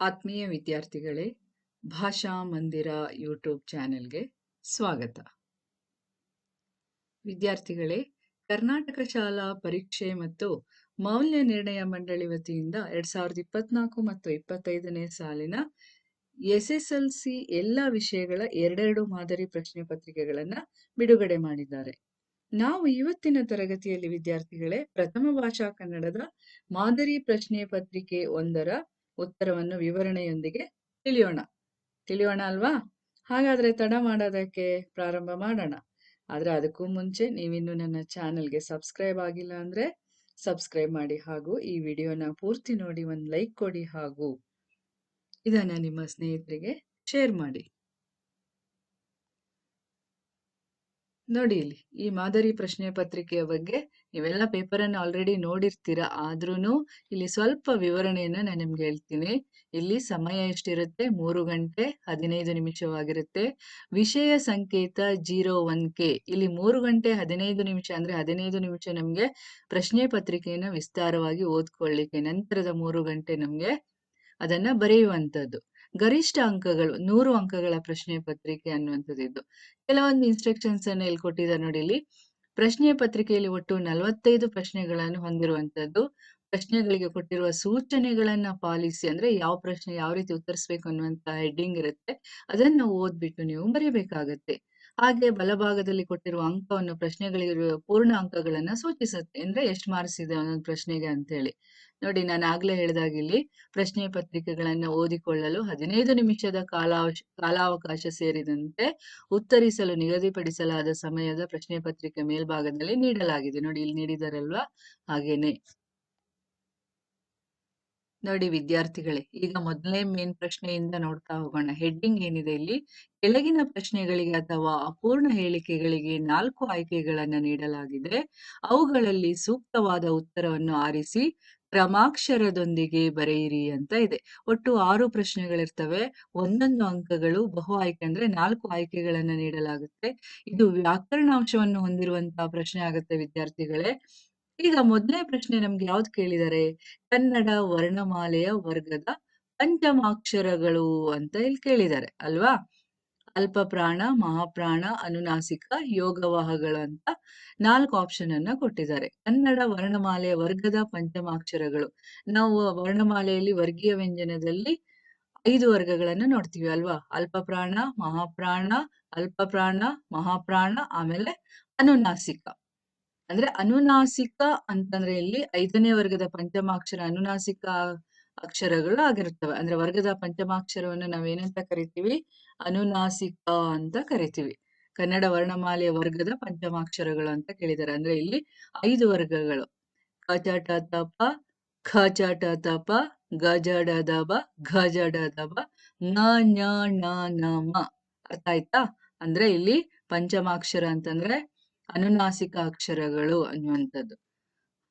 ಆತ್ಮೀಯ ವಿದ್ಯಾರ್ಥಿಗಳೇ, ಭಾಷಾ ಮಂದಿರ ಯೂಟ್ಯೂಬ್ ಚಾನೆಲ್ಗೆ ಸ್ವಾಗತ. ವಿದ್ಯಾರ್ಥಿಗಳೇ, ಕರ್ನಾಟಕ ಶಾಲಾ ಪರೀಕ್ಷೆ ಮತ್ತು ಮೌಲ್ಯ ನಿರ್ಣಯ ಮಂಡಳಿ ವತಿಯಿಂದ ಎರಡ್ ಸಾವಿರದ ಇಪ್ಪತ್ನಾಲ್ಕು ಮತ್ತು ಇಪ್ಪತ್ತೈದನೇ ಸಾಲಿನ ಎಸ್ ಎಸ್ ಎಲ್ ಸಿ ಎಲ್ಲ ವಿಷಯಗಳ ಎರಡೆರಡು ಮಾದರಿ ಪ್ರಶ್ನೆ ಪತ್ರಿಕೆಗಳನ್ನ ಬಿಡುಗಡೆ ಮಾಡಿದ್ದಾರೆ. ನಾವು ಇವತ್ತಿನ ತರಗತಿಯಲ್ಲಿ ವಿದ್ಯಾರ್ಥಿಗಳೇ, ಪ್ರಥಮ ಭಾಷಾ ಕನ್ನಡದ ಮಾದರಿ ಪ್ರಶ್ನೆ ಪತ್ರಿಕೆ ಒಂದರ ಉತ್ತರವನ್ನು ವಿವರಣೆಯೊಂದಿಗೆ ತಿಳಿಯೋಣ. ತಿಳಿಯೋಣ ಅಲ್ವಾ? ಹಾಗಾದ್ರೆ ತಡ ಮಾಡೋದಕ್ಕೆ ಪ್ರಾರಂಭ ಮಾಡೋಣ. ಆದ್ರೆ ಅದಕ್ಕೂ ಮುಂಚೆ ನೀವಿನ್ನು ನನ್ನ ಚಾನೆಲ್ಗೆ ಸಬ್ಸ್ಕ್ರೈಬ್ ಆಗಿಲ್ಲ ಅಂದ್ರೆ ಸಬ್ಸ್ಕ್ರೈಬ್ ಮಾಡಿ ಹಾಗೂ ಈ ವಿಡಿಯೋನ ಪೂರ್ತಿ ನೋಡಿ ಒಂದು ಲೈಕ್ ಕೊಡಿ ಹಾಗೂ ಇದನ್ನ ನಿಮ್ಮ ಸ್ನೇಹಿತರಿಗೆ ಶೇರ್ ಮಾಡಿ. ನೋಡಿ ಇಲ್ಲಿ, ಈ ಮಾದರಿ ಪ್ರಶ್ನೆ ಪತ್ರಿಕೆಯ ಬಗ್ಗೆ ನೀವೆಲ್ಲ ಪೇಪರ್ ಅನ್ನು ಆಲ್ರೆಡಿ ನೋಡಿರ್ತೀರಾ? ಆದ್ರೂ ಇಲ್ಲಿ ಸ್ವಲ್ಪ ವಿವರಣೆಯನ್ನು ನಾನು ನಿಮ್ಗೆ ಹೇಳ್ತೀನಿ. ಇಲ್ಲಿ ಸಮಯ ಎಷ್ಟಿರುತ್ತೆ? ಮೂರು ಗಂಟೆ ಹದಿನೈದು ನಿಮಿಷವಾಗಿರುತ್ತೆ. ವಿಷಯ ಸಂಕೇತ ಜೀರೋ ಒನ್ ಕೆ. ಇಲ್ಲಿ ಮೂರು ಗಂಟೆ ಹದಿನೈದು ನಿಮಿಷ ಅಂದ್ರೆ ಹದಿನೈದು ನಿಮಿಷ ನಮ್ಗೆ ಪ್ರಶ್ನೆ ಪತ್ರಿಕೆಯನ್ನ ವಿಸ್ತಾರವಾಗಿ ಓದ್ಕೊಳ್ಳಿಕ್ಕೆ, ನಂತರದ ಮೂರು ಗಂಟೆ ನಮ್ಗೆ ಅದನ್ನ ಬರೆಯುವಂತದ್ದು ಗರಿಷ್ಠ ಅಂಕಗಳು, ನೂರು ಅಂಕಗಳ ಪ್ರಶ್ನೆ ಪತ್ರಿಕೆ ಅನ್ನುವಂಥದ್ದು ಇದು. ಕೆಲವೊಂದು ಇನ್ಸ್ಟ್ರಕ್ಷನ್ಸ್ ಅನ್ನು ಇಲ್ಲಿ ಕೊಟ್ಟಿದ್ದಾರೆ ನೋಡಿ ಇಲ್ಲಿ. ಪ್ರಶ್ನೆ ಪತ್ರಿಕೆಯಲ್ಲಿ ಒಟ್ಟು ನಲವತ್ತೈದು ಪ್ರಶ್ನೆಗಳನ್ನು ಹೊಂದಿರುವಂತದ್ದು ಪ್ರಶ್ನೆಗಳಿಗೆ ಕೊಟ್ಟಿರುವ ಸೂಚನೆಗಳನ್ನ ಪಾಲಿಸಿ ಅಂದ್ರೆ ಯಾವ ಪ್ರಶ್ನೆ ಯಾವ ರೀತಿ ಉತ್ತರಿಸಬೇಕು ಅನ್ನುವಂತ ಹೆಡ್ಡಿಂಗ್ ಇರುತ್ತೆ. ಅದನ್ನ ಓದ್ಬಿಟ್ಟು ನೀವು ಬರೀಬೇಕಾಗತ್ತೆ. ಹಾಗೆ ಬಲಭಾಗದಲ್ಲಿ ಕೊಟ್ಟಿರುವ ಅಂಕವನ್ನು ಪ್ರಶ್ನೆಗಳಿರುವ ಪೂರ್ಣ ಅಂಕಗಳನ್ನ ಸೂಚಿಸುತ್ತೆ. ಅಂದ್ರೆ ಎಷ್ಟು ಮಾರ್ಕ್ಸ್ ಇದೆ ಒಂದೊಂದು ಪ್ರಶ್ನೆಗೆ ಅಂತ ಹೇಳಿ ನೋಡಿ, ನಾನು ಆಗ್ಲೇ ಹೇಳಿದಾಗ ಇಲ್ಲಿ ಪ್ರಶ್ನೆ ಪತ್ರಿಕೆಗಳನ್ನ ಓದಿಕೊಳ್ಳಲು ಹದಿನೈದು ನಿಮಿಷದ ಕಾಲಾವಶ, ಕಾಲಾವಕಾಶ ಸೇರಿದಂತೆ ಉತ್ತರಿಸಲು ನಿಗದಿಪಡಿಸಲಾದ ಸಮಯದ ಪ್ರಶ್ನೆ ಪತ್ರಿಕೆ ಮೇಲ್ಭಾಗದಲ್ಲಿ ನೀಡಲಾಗಿದೆ. ನೋಡಿ, ಇಲ್ಲಿ ನೀಡಿದರಲ್ವಾ? ಹಾಗೇನೆ. ನೋಡಿ, ವಿದ್ಯಾರ್ಥಿಗಳೇ, ಈಗ ಮೊದಲನೇ ಮೇನ್ ಪ್ರಶ್ನೆಯಿಂದ ನೋಡ್ತಾ ಹೋಗೋಣ. ಹೆಡ್ಡಿಂಗ್ ಏನಿದೆ ಇಲ್ಲಿ? ಕೆಳಗಿನ ಪ್ರಶ್ನೆಗಳಿಗೆ ಅಥವಾ ಅಪೂರ್ಣ ಹೇಳಿಕೆಗಳಿಗೆ ನಾಲ್ಕು ಆಯ್ಕೆಗಳನ್ನ ನೀಡಲಾಗಿದೆ. ಅವುಗಳಲ್ಲಿ ಸೂಕ್ತವಾದ ಉತ್ತರವನ್ನು ಆರಿಸಿ ಕ್ರಮಾಕ್ಷರದೊಂದಿಗೆ ಬರೆಯಿರಿ ಅಂತ ಇದೆ. ಒಟ್ಟು ಆರು ಪ್ರಶ್ನೆಗಳಿರ್ತವೆ. ಒಂದೊಂದು ಅಂಕಗಳು ಬಹು ಆಯ್ಕೆ ಅಂದ್ರೆ ನಾಲ್ಕು ಆಯ್ಕೆಗಳನ್ನ ನೀಡಲಾಗುತ್ತೆ. ಇದು ವ್ಯಾಕರಣಾಂಶವನ್ನು ಹೊಂದಿರುವಂತಹ ಪ್ರಶ್ನೆ ಆಗುತ್ತೆ ವಿದ್ಯಾರ್ಥಿಗಳೇ. ಈಗ ಮೊದಲನೇ ಪ್ರಶ್ನೆ ನಮ್ಗೆ ಯಾವ್ದು ಕೇಳಿದರೆ? ಕನ್ನಡ ವರ್ಣಮಾಲೆಯ ವರ್ಗದ ಪಂಚಮಾಕ್ಷರಗಳು ಅಂತ ಇಲ್ಲಿ ಕೇಳಿದ್ದಾರೆ ಅಲ್ವಾ? ಅಲ್ಪ ಪ್ರಾಣ ಮಹಾಪ್ರಾಣ, ಅನುನಾಸಿಕ ಯೋಗವಾಹಗಳು ಅಂತ ನಾಲ್ಕು ಆಪ್ಷನ್ ಅನ್ನ ಕೊಟ್ಟಿದ್ದಾರೆ. ಕನ್ನಡ ವರ್ಣಮಾಲೆಯ ವರ್ಗದ ಪಂಚಮಾಕ್ಷರಗಳು. ನಾವು ವರ್ಣಮಾಲೆಯಲ್ಲಿ ವರ್ಗೀಯ ವ್ಯಂಜನದಲ್ಲಿ ಐದು ವರ್ಗಗಳನ್ನ ನೋಡ್ತೀವಿ ಅಲ್ವಾ? ಅಲ್ಪ ಪ್ರಾಣ ಮಹಾಪ್ರಾಣ ಅಲ್ಪ ಪ್ರಾಣ ಮಹಾಪ್ರಾಣ, ಆಮೇಲೆ ಅನುನಾಸಿಕ. ಅಂದ್ರೆ ಅನುನಾಸಿಕ ಅಂತಂದ್ರೆ ಇಲ್ಲಿ ಐದನೇ ವರ್ಗದ ಪಂಚಮಾಕ್ಷರ ಅನುನಾಸಿಕ ಅಕ್ಷರಗಳು ಆಗಿರುತ್ತವೆ. ಅಂದ್ರೆ ವರ್ಗದ ಪಂಚಮಾಕ್ಷರವನ್ನು ನಾವೇನಂತ ಕರಿತೀವಿ? ಅನುನಾಸಿಕ ಅಂತ ಕರಿತೀವಿ. ಕನ್ನಡ ವರ್ಣಮಾಲೆಯ ವರ್ಗದ ಪಂಚಮಾಕ್ಷರಗಳು ಅಂತ ಕೇಳಿದ್ದಾರೆ. ಅಂದ್ರೆ ಇಲ್ಲಿ ಐದು ವರ್ಗಗಳು. ಕಚಟ ತಪ ಖಚಟ ತಪ ಗಜಡ ದಬ ದ ದಬ ನ ನ ನ ನ, ಮ. ಅರ್ಥ ಆಯ್ತಾ? ಅಂದ್ರೆ ಇಲ್ಲಿ ಪಂಚಮಾಕ್ಷರ ಅಂತಂದ್ರೆ ಅನುನಾಸಿಕ ಅಕ್ಷರಗಳು ಅನ್ನುವಂಥದ್ದು.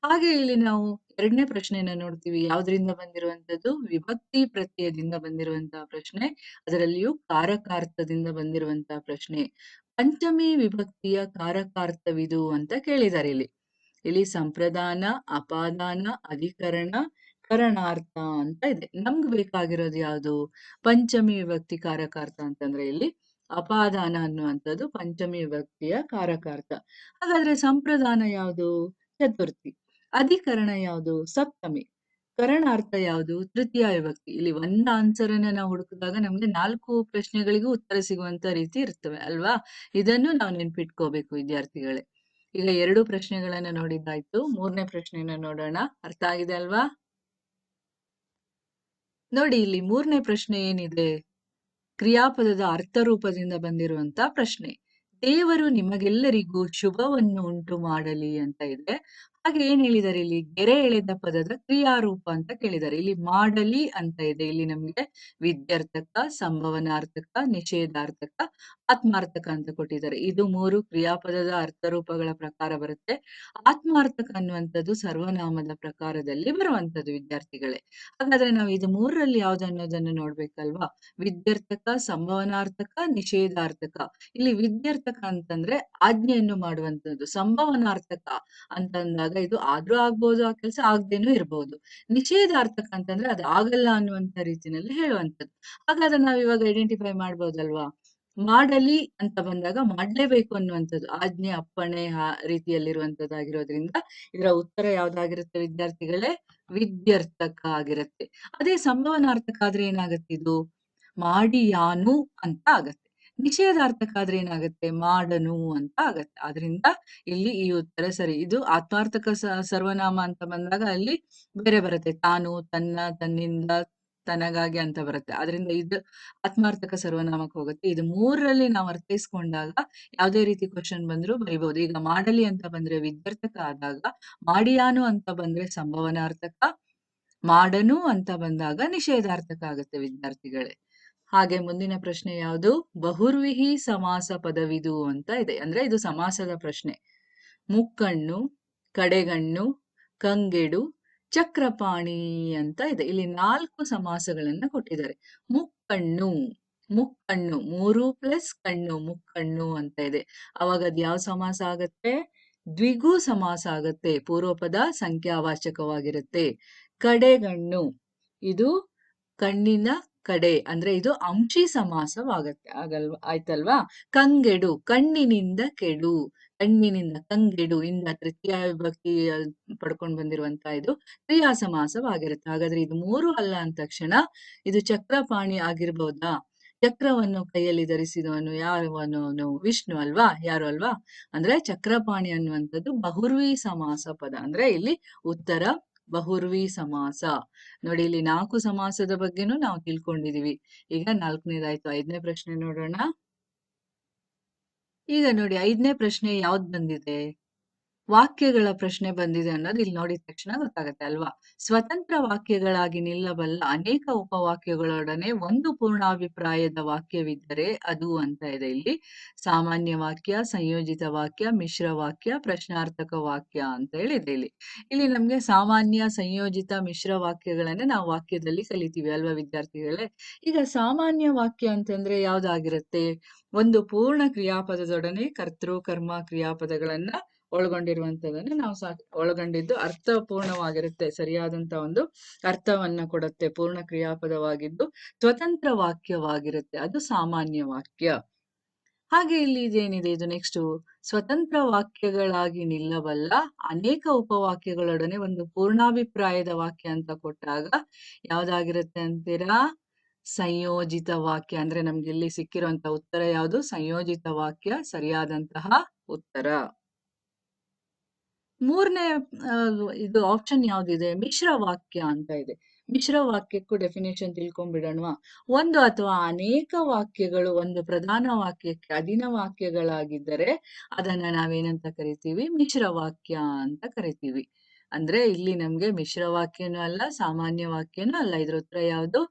ಹಾಗೆ ಇಲ್ಲಿ ನಾವು ಎರಡನೇ ಪ್ರಶ್ನೆಯನ್ನ ನೋಡ್ತೀವಿ. ಯಾವ್ದ್ರಿಂದ ಬಂದಿರುವಂತದ್ದು ವಿಭಕ್ತಿ ಪ್ರತ್ಯಯದಿಂದ ಬಂದಿರುವಂತಹ ಪ್ರಶ್ನೆ, ಅದರಲ್ಲಿಯೂ ಕಾರಕಾರ್ಥದಿಂದ ಬಂದಿರುವಂತಹ ಪ್ರಶ್ನೆ. ಪಂಚಮಿ ವಿಭಕ್ತಿಯ ಕಾರಕಾರ್ಥವಿದು ಅಂತ ಕೇಳಿದ್ದಾರೆ ಇಲ್ಲಿ. ಇಲ್ಲಿ ಸಂಪ್ರದಾನ, ಅಪಾದಾನ, ಅಧಿಕರಣ, ಕರಣಾರ್ಥ ಅಂತ ಇದೆ. ನಮ್ಗೆ ಬೇಕಾಗಿರೋದು ಯಾವುದು? ಪಂಚಮಿ ವಿಭಕ್ತಿ ಕಾರಕಾರ್ಥ ಅಂತಂದ್ರೆ ಇಲ್ಲಿ ಅಪಾದಾನ ಅನ್ನುವಂಥದ್ದು ಪಂಚಮಿ ವಿಭಕ್ತಿಯ ಕಾರಕಾರ್ಥ. ಹಾಗಾದ್ರೆ ಸಂಪ್ರದಾನ ಯಾವುದು? ಚತುರ್ಥಿ. ಅಧಿಕರಣ ಯಾವುದು? ಸಪ್ತಮಿ. ಕರಣಾರ್ಥ ಯಾವುದು? ತೃತೀಯ ವಿಭಕ್ತಿ. ಇಲ್ಲಿ ಒಂದ್ ಆನ್ಸರ್ ಅನ್ನ ನಾವು ಹುಡುಕಿದಾಗ ನಮ್ಗೆ ನಾಲ್ಕು ಪ್ರಶ್ನೆಗಳಿಗೂ ಉತ್ತರ ಸಿಗುವಂತ ರೀತಿ ಇರ್ತವೆ, ಅಲ್ವಾ? ಇದನ್ನು ನಾವು ನೆನ್ಪಿಟ್ಕೋಬೇಕು ವಿದ್ಯಾರ್ಥಿಗಳೇ. ಈಗ ಎರಡು ಪ್ರಶ್ನೆಗಳನ್ನ ನೋಡಿದ್ದಾಯ್ತು. ಮೂರನೇ ಪ್ರಶ್ನೆಯನ್ನ ನೋಡೋಣ. ಅರ್ಥ ಆಗಿದೆ ಅಲ್ವಾ? ನೋಡಿ, ಇಲ್ಲಿ ಮೂರನೇ ಪ್ರಶ್ನೆ ಏನಿದೆ? ಕ್ರಿಯಾಪದದ ಅರ್ಥರೂಪದಿಂದ ಬಂದಿರುವಂತ ಪ್ರಶ್ನೆ. ದೇವರು ನಿಮಗೆಲ್ಲರಿಗೂ ಶುಭವನ್ನು ಉಂಟು ಮಾಡಲಿ ಅಂತ ಇದೆ. ಹಾಗೆ ಏನ್ ಹೇಳಿದ್ದಾರೆ ಇಲ್ಲಿ? ಗೆರೆ ಎಳೆದ ಪದದ ಕ್ರಿಯಾರೂಪ ಅಂತ ಕೇಳಿದ್ದಾರೆ ಇಲ್ಲಿ ಮಾಡಲಿ ಅಂತ ಇದೆ. ಇಲ್ಲಿ ನಮ್ಗೆ ವಿದ್ಯಾರ್ಥಕ, ಸಂಭವನಾರ್ಥಕ, ನಿಷೇಧಾರ್ಥಕ, ಆತ್ಮಾರ್ಥಕ ಅಂತ ಕೊಟ್ಟಿದ್ದಾರೆ. ಇದು ಮೂರು ಕ್ರಿಯಾಪದದ ಅರ್ಥರೂಪಗಳ ಪ್ರಕಾರ ಬರುತ್ತೆ. ಆತ್ಮಾರ್ಥಕ ಅನ್ನುವಂಥದ್ದು ಸರ್ವನಾಮದ ಪ್ರಕಾರದಲ್ಲಿ ಬರುವಂತದ್ದು ವಿದ್ಯಾರ್ಥಿಗಳೇ. ಹಾಗಾದ್ರೆ ನಾವು ಇದು ಮೂರರಲ್ಲಿ ಯಾವ್ದು ಅನ್ನೋದನ್ನು ನೋಡ್ಬೇಕಲ್ವಾ? ವಿದ್ಯಾರ್ಥಕ, ಸಂಭವನಾರ್ಥಕ, ನಿಷೇಧಾರ್ಥಕ. ಇಲ್ಲಿ ವಿದ್ಯಾರ್ಥಕ ಅಂತಂದ್ರೆ ಆಜ್ಞೆಯನ್ನು ಮಾಡುವಂತದ್ದು ಸಂಭವನಾರ್ಥಕ ಅಂತಂದಾಗ ಇದು ಆದ್ರೂ ಆಗ್ಬೋದು, ಆ ಕೆಲಸ ಆಗ್ದೇನೂ ಇರ್ಬೋದು. ನಿಷೇಧಾರ್ಥಕ ಅಂತಂದ್ರೆ ಅದು ಆಗಲ್ಲ ಅನ್ನುವಂತ ರೀತಿಯಲ್ಲಿ ಹೇಳುವಂಥದ್ದು. ಹಾಗಾದ್ರೆ ನಾವ್ ಇವಾಗ ಐಡೆಂಟಿಫೈ ಮಾಡ್ಬೋದಲ್ವಾ? ಮಾಡಲಿ ಅಂತ ಬಂದಾಗ ಮಾಡ್ಲೇಬೇಕು ಅನ್ನುವಂಥದ್ದು. ಆಜ್ಞೆ, ಅಪ್ಪಣೆ ರೀತಿಯಲ್ಲಿರುವಂತದ್ದಾಗಿರೋದ್ರಿಂದ ಇದರ ಉತ್ತರ ಯಾವ್ದಾಗಿರುತ್ತೆ ವಿದ್ಯಾರ್ಥಿಗಳೇ? ವಿದ್ಯರ್ಥಕ ಆಗಿರುತ್ತೆ. ಅದೇ ಸಂಭವನಾರ್ಥಕ ಆದ್ರೆ ಏನಾಗತ್ತೆ ಇದು? ಮಾಡಿಯಾನು ಅಂತ ಆಗತ್ತೆ. ನಿಷೇಧಾರ್ಥಕ ಆದ್ರೆ ಏನಾಗುತ್ತೆ? ಮಾಡನು ಅಂತ ಆಗತ್ತೆ. ಆದ್ರಿಂದ ಇಲ್ಲಿ ಈ ಉತ್ತರ ಸರಿ. ಇದು ಆತ್ಮಾರ್ಥಕ ಸರ್ವನಾಮ ಅಂತ ಬಂದಾಗ ಅಲ್ಲಿ ಬೇರೆ ಬರುತ್ತೆ. ತಾನು, ತನ್ನ, ತನ್ನಿಂದ, ತನಗಾಗಿ ಅಂತ ಬರುತ್ತೆ. ಆದ್ರಿಂದ ಇದು ಆತ್ಮಾರ್ಥಕ ಸರ್ವನಾಮಕ್ಕೆ ಹೋಗುತ್ತೆ. ಇದು ಮೂರರಲ್ಲಿ ನಾವು ಅರ್ಥೈಸ್ಕೊಂಡಾಗ ಯಾವುದೇ ರೀತಿ ಕ್ವಶನ್ ಬಂದ್ರು ಬರಿಬಹುದು ಈಗ ಮಾಡಲಿ ಅಂತ ಬಂದ್ರೆ ವಿದ್ಯಾರ್ಥಕ ಆದಾಗ, ಮಾಡಿಯಾನು ಅಂತ ಬಂದ್ರೆ ಸಂಭವನಾರ್ಥಕ, ಮಾಡನು ಅಂತ ಬಂದಾಗ ನಿಷೇಧಾರ್ಥಕ ಆಗುತ್ತೆ ವಿದ್ಯಾರ್ಥಿಗಳೇ. ಹಾಗೆ ಮುಂದಿನ ಪ್ರಶ್ನೆ ಯಾವುದು? ಬಹುರ್ವಿಹಿ ಸಮಾಸ ಪದವಿದು ಅಂತ ಇದೆ. ಅಂದ್ರೆ ಇದು ಸಮಾಸದ ಪ್ರಶ್ನೆ. ಮುಕ್ಕಣ್ಣು, ಕಡೆಗಣ್ಣು, ಕಂಗೆಡು, ಚಕ್ರಪಾಣಿ ಅಂತ ಇದೆ. ಇಲ್ಲಿ ನಾಲ್ಕು ಸಮಾಸಗಳನ್ನ ಕೊಟ್ಟಿದ್ದಾರೆ. ಮುಕ್ಕಣ್ಣು ಮುಕ್ಕಣ್ಣು, ಮೂರು ಪ್ಲಸ್ ಕಣ್ಣು, ಮುಕ್ಕಣ್ಣು ಅಂತ ಇದೆ. ಅವಾಗ ಅದ್ ಯಾವ ಸಮಾಸ ಆಗತ್ತೆ? ದ್ವಿಗು ಸಮಾಸ ಆಗತ್ತೆ. ಪೂರ್ವಪದ, ಸಂಖ್ಯಾವಾಚಕವಾಗಿರುತ್ತೆ. ಕಡೆಗಣ್ಣು, ಇದು ಕಣ್ಣಿನ ಕಡೆ ಅಂದ್ರೆ ಇದು ಅಂಶಿ ಸಮಾಸವಾಗತ್ತೆ, ಆಗಲ್ವಾ, ಆಯ್ತಲ್ವಾ? ಕಂಗೆಡು, ಕಣ್ಣಿನಿಂದ ಕೆಡು, ಕಣ್ಣಿನಿಂದ ಕಂಗೆಡು, ಇಂದ ತೃತೀಯ ವಿಭಕ್ತಿ ಪಡ್ಕೊಂಡು ಬಂದಿರುವಂತ ಇದು ಕ್ರಿಯಾ ಸಮಾಸವಾಗಿರುತ್ತೆ. ಹಾಗಾದ್ರೆ ಇದು ಮೂರು ಅಲ್ಲ ಅಂದ ತಕ್ಷಣ ಇದು ಚಕ್ರಪಾಣಿ ಆಗಿರ್ಬೋದಾ? ಚಕ್ರವನ್ನು ಕೈಯಲ್ಲಿ ಧರಿಸಿದವನು ಯಾರವನು ವಿಷ್ಣು ಅಲ್ವಾ? ಯಾರು ಅಲ್ವಾ? ಅಂದ್ರೆ ಚಕ್ರಪಾಣಿ ಅನ್ನುವಂಥದ್ದು ಬಹುರ್ವಿ ಸಮಾಸ ಪದ ಅಂದ್ರೆ ಇಲ್ಲಿ ಉತ್ತರ ಬಹುರ್ವಿ ಸಮಾಸ. ನೋಡಿ, ಇಲ್ಲಿ ನಾಲ್ಕು ಸಮಾಸದ ಬಗ್ಗೆನೂ ನಾವು ತಿಳ್ಕೊಂಡಿದೀವಿ. ಈಗ ನಾಲ್ಕನೇದಾಯ್ತು. ಐದನೇ ಪ್ರಶ್ನೆ ನೋಡೋಣ. ಈಗ ನೋಡಿ, ಐದನೇ ಪ್ರಶ್ನೆ ಯಾವ್ದು ಬಂದಿದೆ? ವಾಕ್ಯಗಳ ಪ್ರಶ್ನೆ ಬಂದಿದೆ ಅನ್ನೋದು ಇಲ್ಲಿ ನೋಡಿದ ತಕ್ಷಣ ಗೊತ್ತಾಗತ್ತೆ ಅಲ್ವಾ? ಸ್ವತಂತ್ರ ವಾಕ್ಯಗಳಾಗಿ ನಿಲ್ಲಬಲ್ಲ ಅನೇಕ ಉಪವಾಕ್ಯಗಳೊಡನೆ ಒಂದು ಪೂರ್ಣಾಭಿಪ್ರಾಯದ ವಾಕ್ಯವಿದ್ದರೆ ಅದು ಅಂತ ಇದೆ ಇಲ್ಲಿ. ಸಾಮಾನ್ಯ ವಾಕ್ಯ, ಸಂಯೋಜಿತ ವಾಕ್ಯ, ಮಿಶ್ರ ವಾಕ್ಯ, ಪ್ರಶ್ನಾರ್ಥಕ ವಾಕ್ಯ ಅಂತ ಹೇಳಿದೆ ಇಲ್ಲಿ. ಇಲ್ಲಿ ನಮ್ಗೆ ಸಾಮಾನ್ಯ, ಸಂಯೋಜಿತ, ಮಿಶ್ರ ವಾಕ್ಯಗಳನ್ನೇ ನಾವು ವಾಕ್ಯದಲ್ಲಿ ಕಲಿತೀವಿ ಅಲ್ವಾ ವಿದ್ಯಾರ್ಥಿಗಳೇ? ಈಗ ಸಾಮಾನ್ಯ ವಾಕ್ಯ ಅಂತಂದ್ರೆ ಯಾವ್ದಾಗಿರುತ್ತೆ? ಒಂದು ಪೂರ್ಣ ಕ್ರಿಯಾಪದದೊಡನೆ ಕರ್ತೃ, ಕರ್ಮ ಕ್ರಿಯಾಪದಗಳನ್ನ ಒಳಗೊಂಡಿರುವಂತದನ್ನ ನಾವು ಸಾ ಒಳಗೊಂಡಿದ್ದು ಅರ್ಥಪೂರ್ಣವಾಗಿರುತ್ತೆ, ಸರಿಯಾದಂತ ಒಂದು ಅರ್ಥವನ್ನ ಕೊಡುತ್ತೆ, ಪೂರ್ಣ ಕ್ರಿಯಾಪದವಾಗಿದ್ದು ಸ್ವತಂತ್ರ ವಾಕ್ಯವಾಗಿರುತ್ತೆ, ಅದು ಸಾಮಾನ್ಯ ವಾಕ್ಯ. ಹಾಗೆ ಇಲ್ಲಿ ಇದೇನಿದೆ, ಇದು ನೆಕ್ಸ್ಟ್ ಸ್ವತಂತ್ರ ವಾಕ್ಯಗಳಾಗಿ ನಿಲ್ಲಬಲ್ಲ ಅನೇಕ ಉಪವಾಕ್ಯಗಳೊಡನೆ ಒಂದು ಪೂರ್ಣಾಭಿಪ್ರಾಯದ ವಾಕ್ಯ ಅಂತ ಕೊಟ್ಟಾಗ ಯಾವ್ದಾಗಿರುತ್ತೆ ಅಂತೀರಾ? ಸಂಯೋಜಿತ ವಾಕ್ಯ, ಅಂದ್ರೆ ನಮ್ಗೆ ಇಲ್ಲಿ ಸಿಕ್ಕಿರುವಂತ ಉತ್ತರ ಯಾವುದು? ಸಂಯೋಜಿತ ವಾಕ್ಯ, ಸರಿಯಾದಂತಹ ಉತ್ತರ. ಮೂರನೇ ಇದು ಆಪ್ಷನ್ ಯಾವ್ದಿದೆ? ಮಿಶ್ರ ವಾಕ್ಯ ಅಂತ ಇದೆ. ಮಿಶ್ರ ವಾಕ್ಯಕ್ಕೂ ಡೆಫಿನೇಷನ್ ತಿಳ್ಕೊಂಡ್ಬಿಡೋಣವಾ? ಒಂದು ಅಥವಾ ಅನೇಕ ವಾಕ್ಯಗಳು ಒಂದು ಪ್ರಧಾನ ವಾಕ್ಯಕ್ಕೆ ಅಧೀನ ವಾಕ್ಯಗಳಾಗಿದ್ದರೆ ಅದನ್ನ ನಾವೇನಂತ ಕರಿತೀವಿ? ಮಿಶ್ರ ವಾಕ್ಯ ಅಂತ ಕರಿತೀವಿ. ಅಂದ್ರೆ ಇಲ್ಲಿ ನಮ್ಗೆ ಮಿಶ್ರ ವಾಕ್ಯನೂ ಅಲ್ಲ, ಸಾಮಾನ್ಯ ವಾಕ್ಯನೂ ಅಲ್ಲ. ಇದ್ರ ಉತ್ತರ ಯಾವುದು?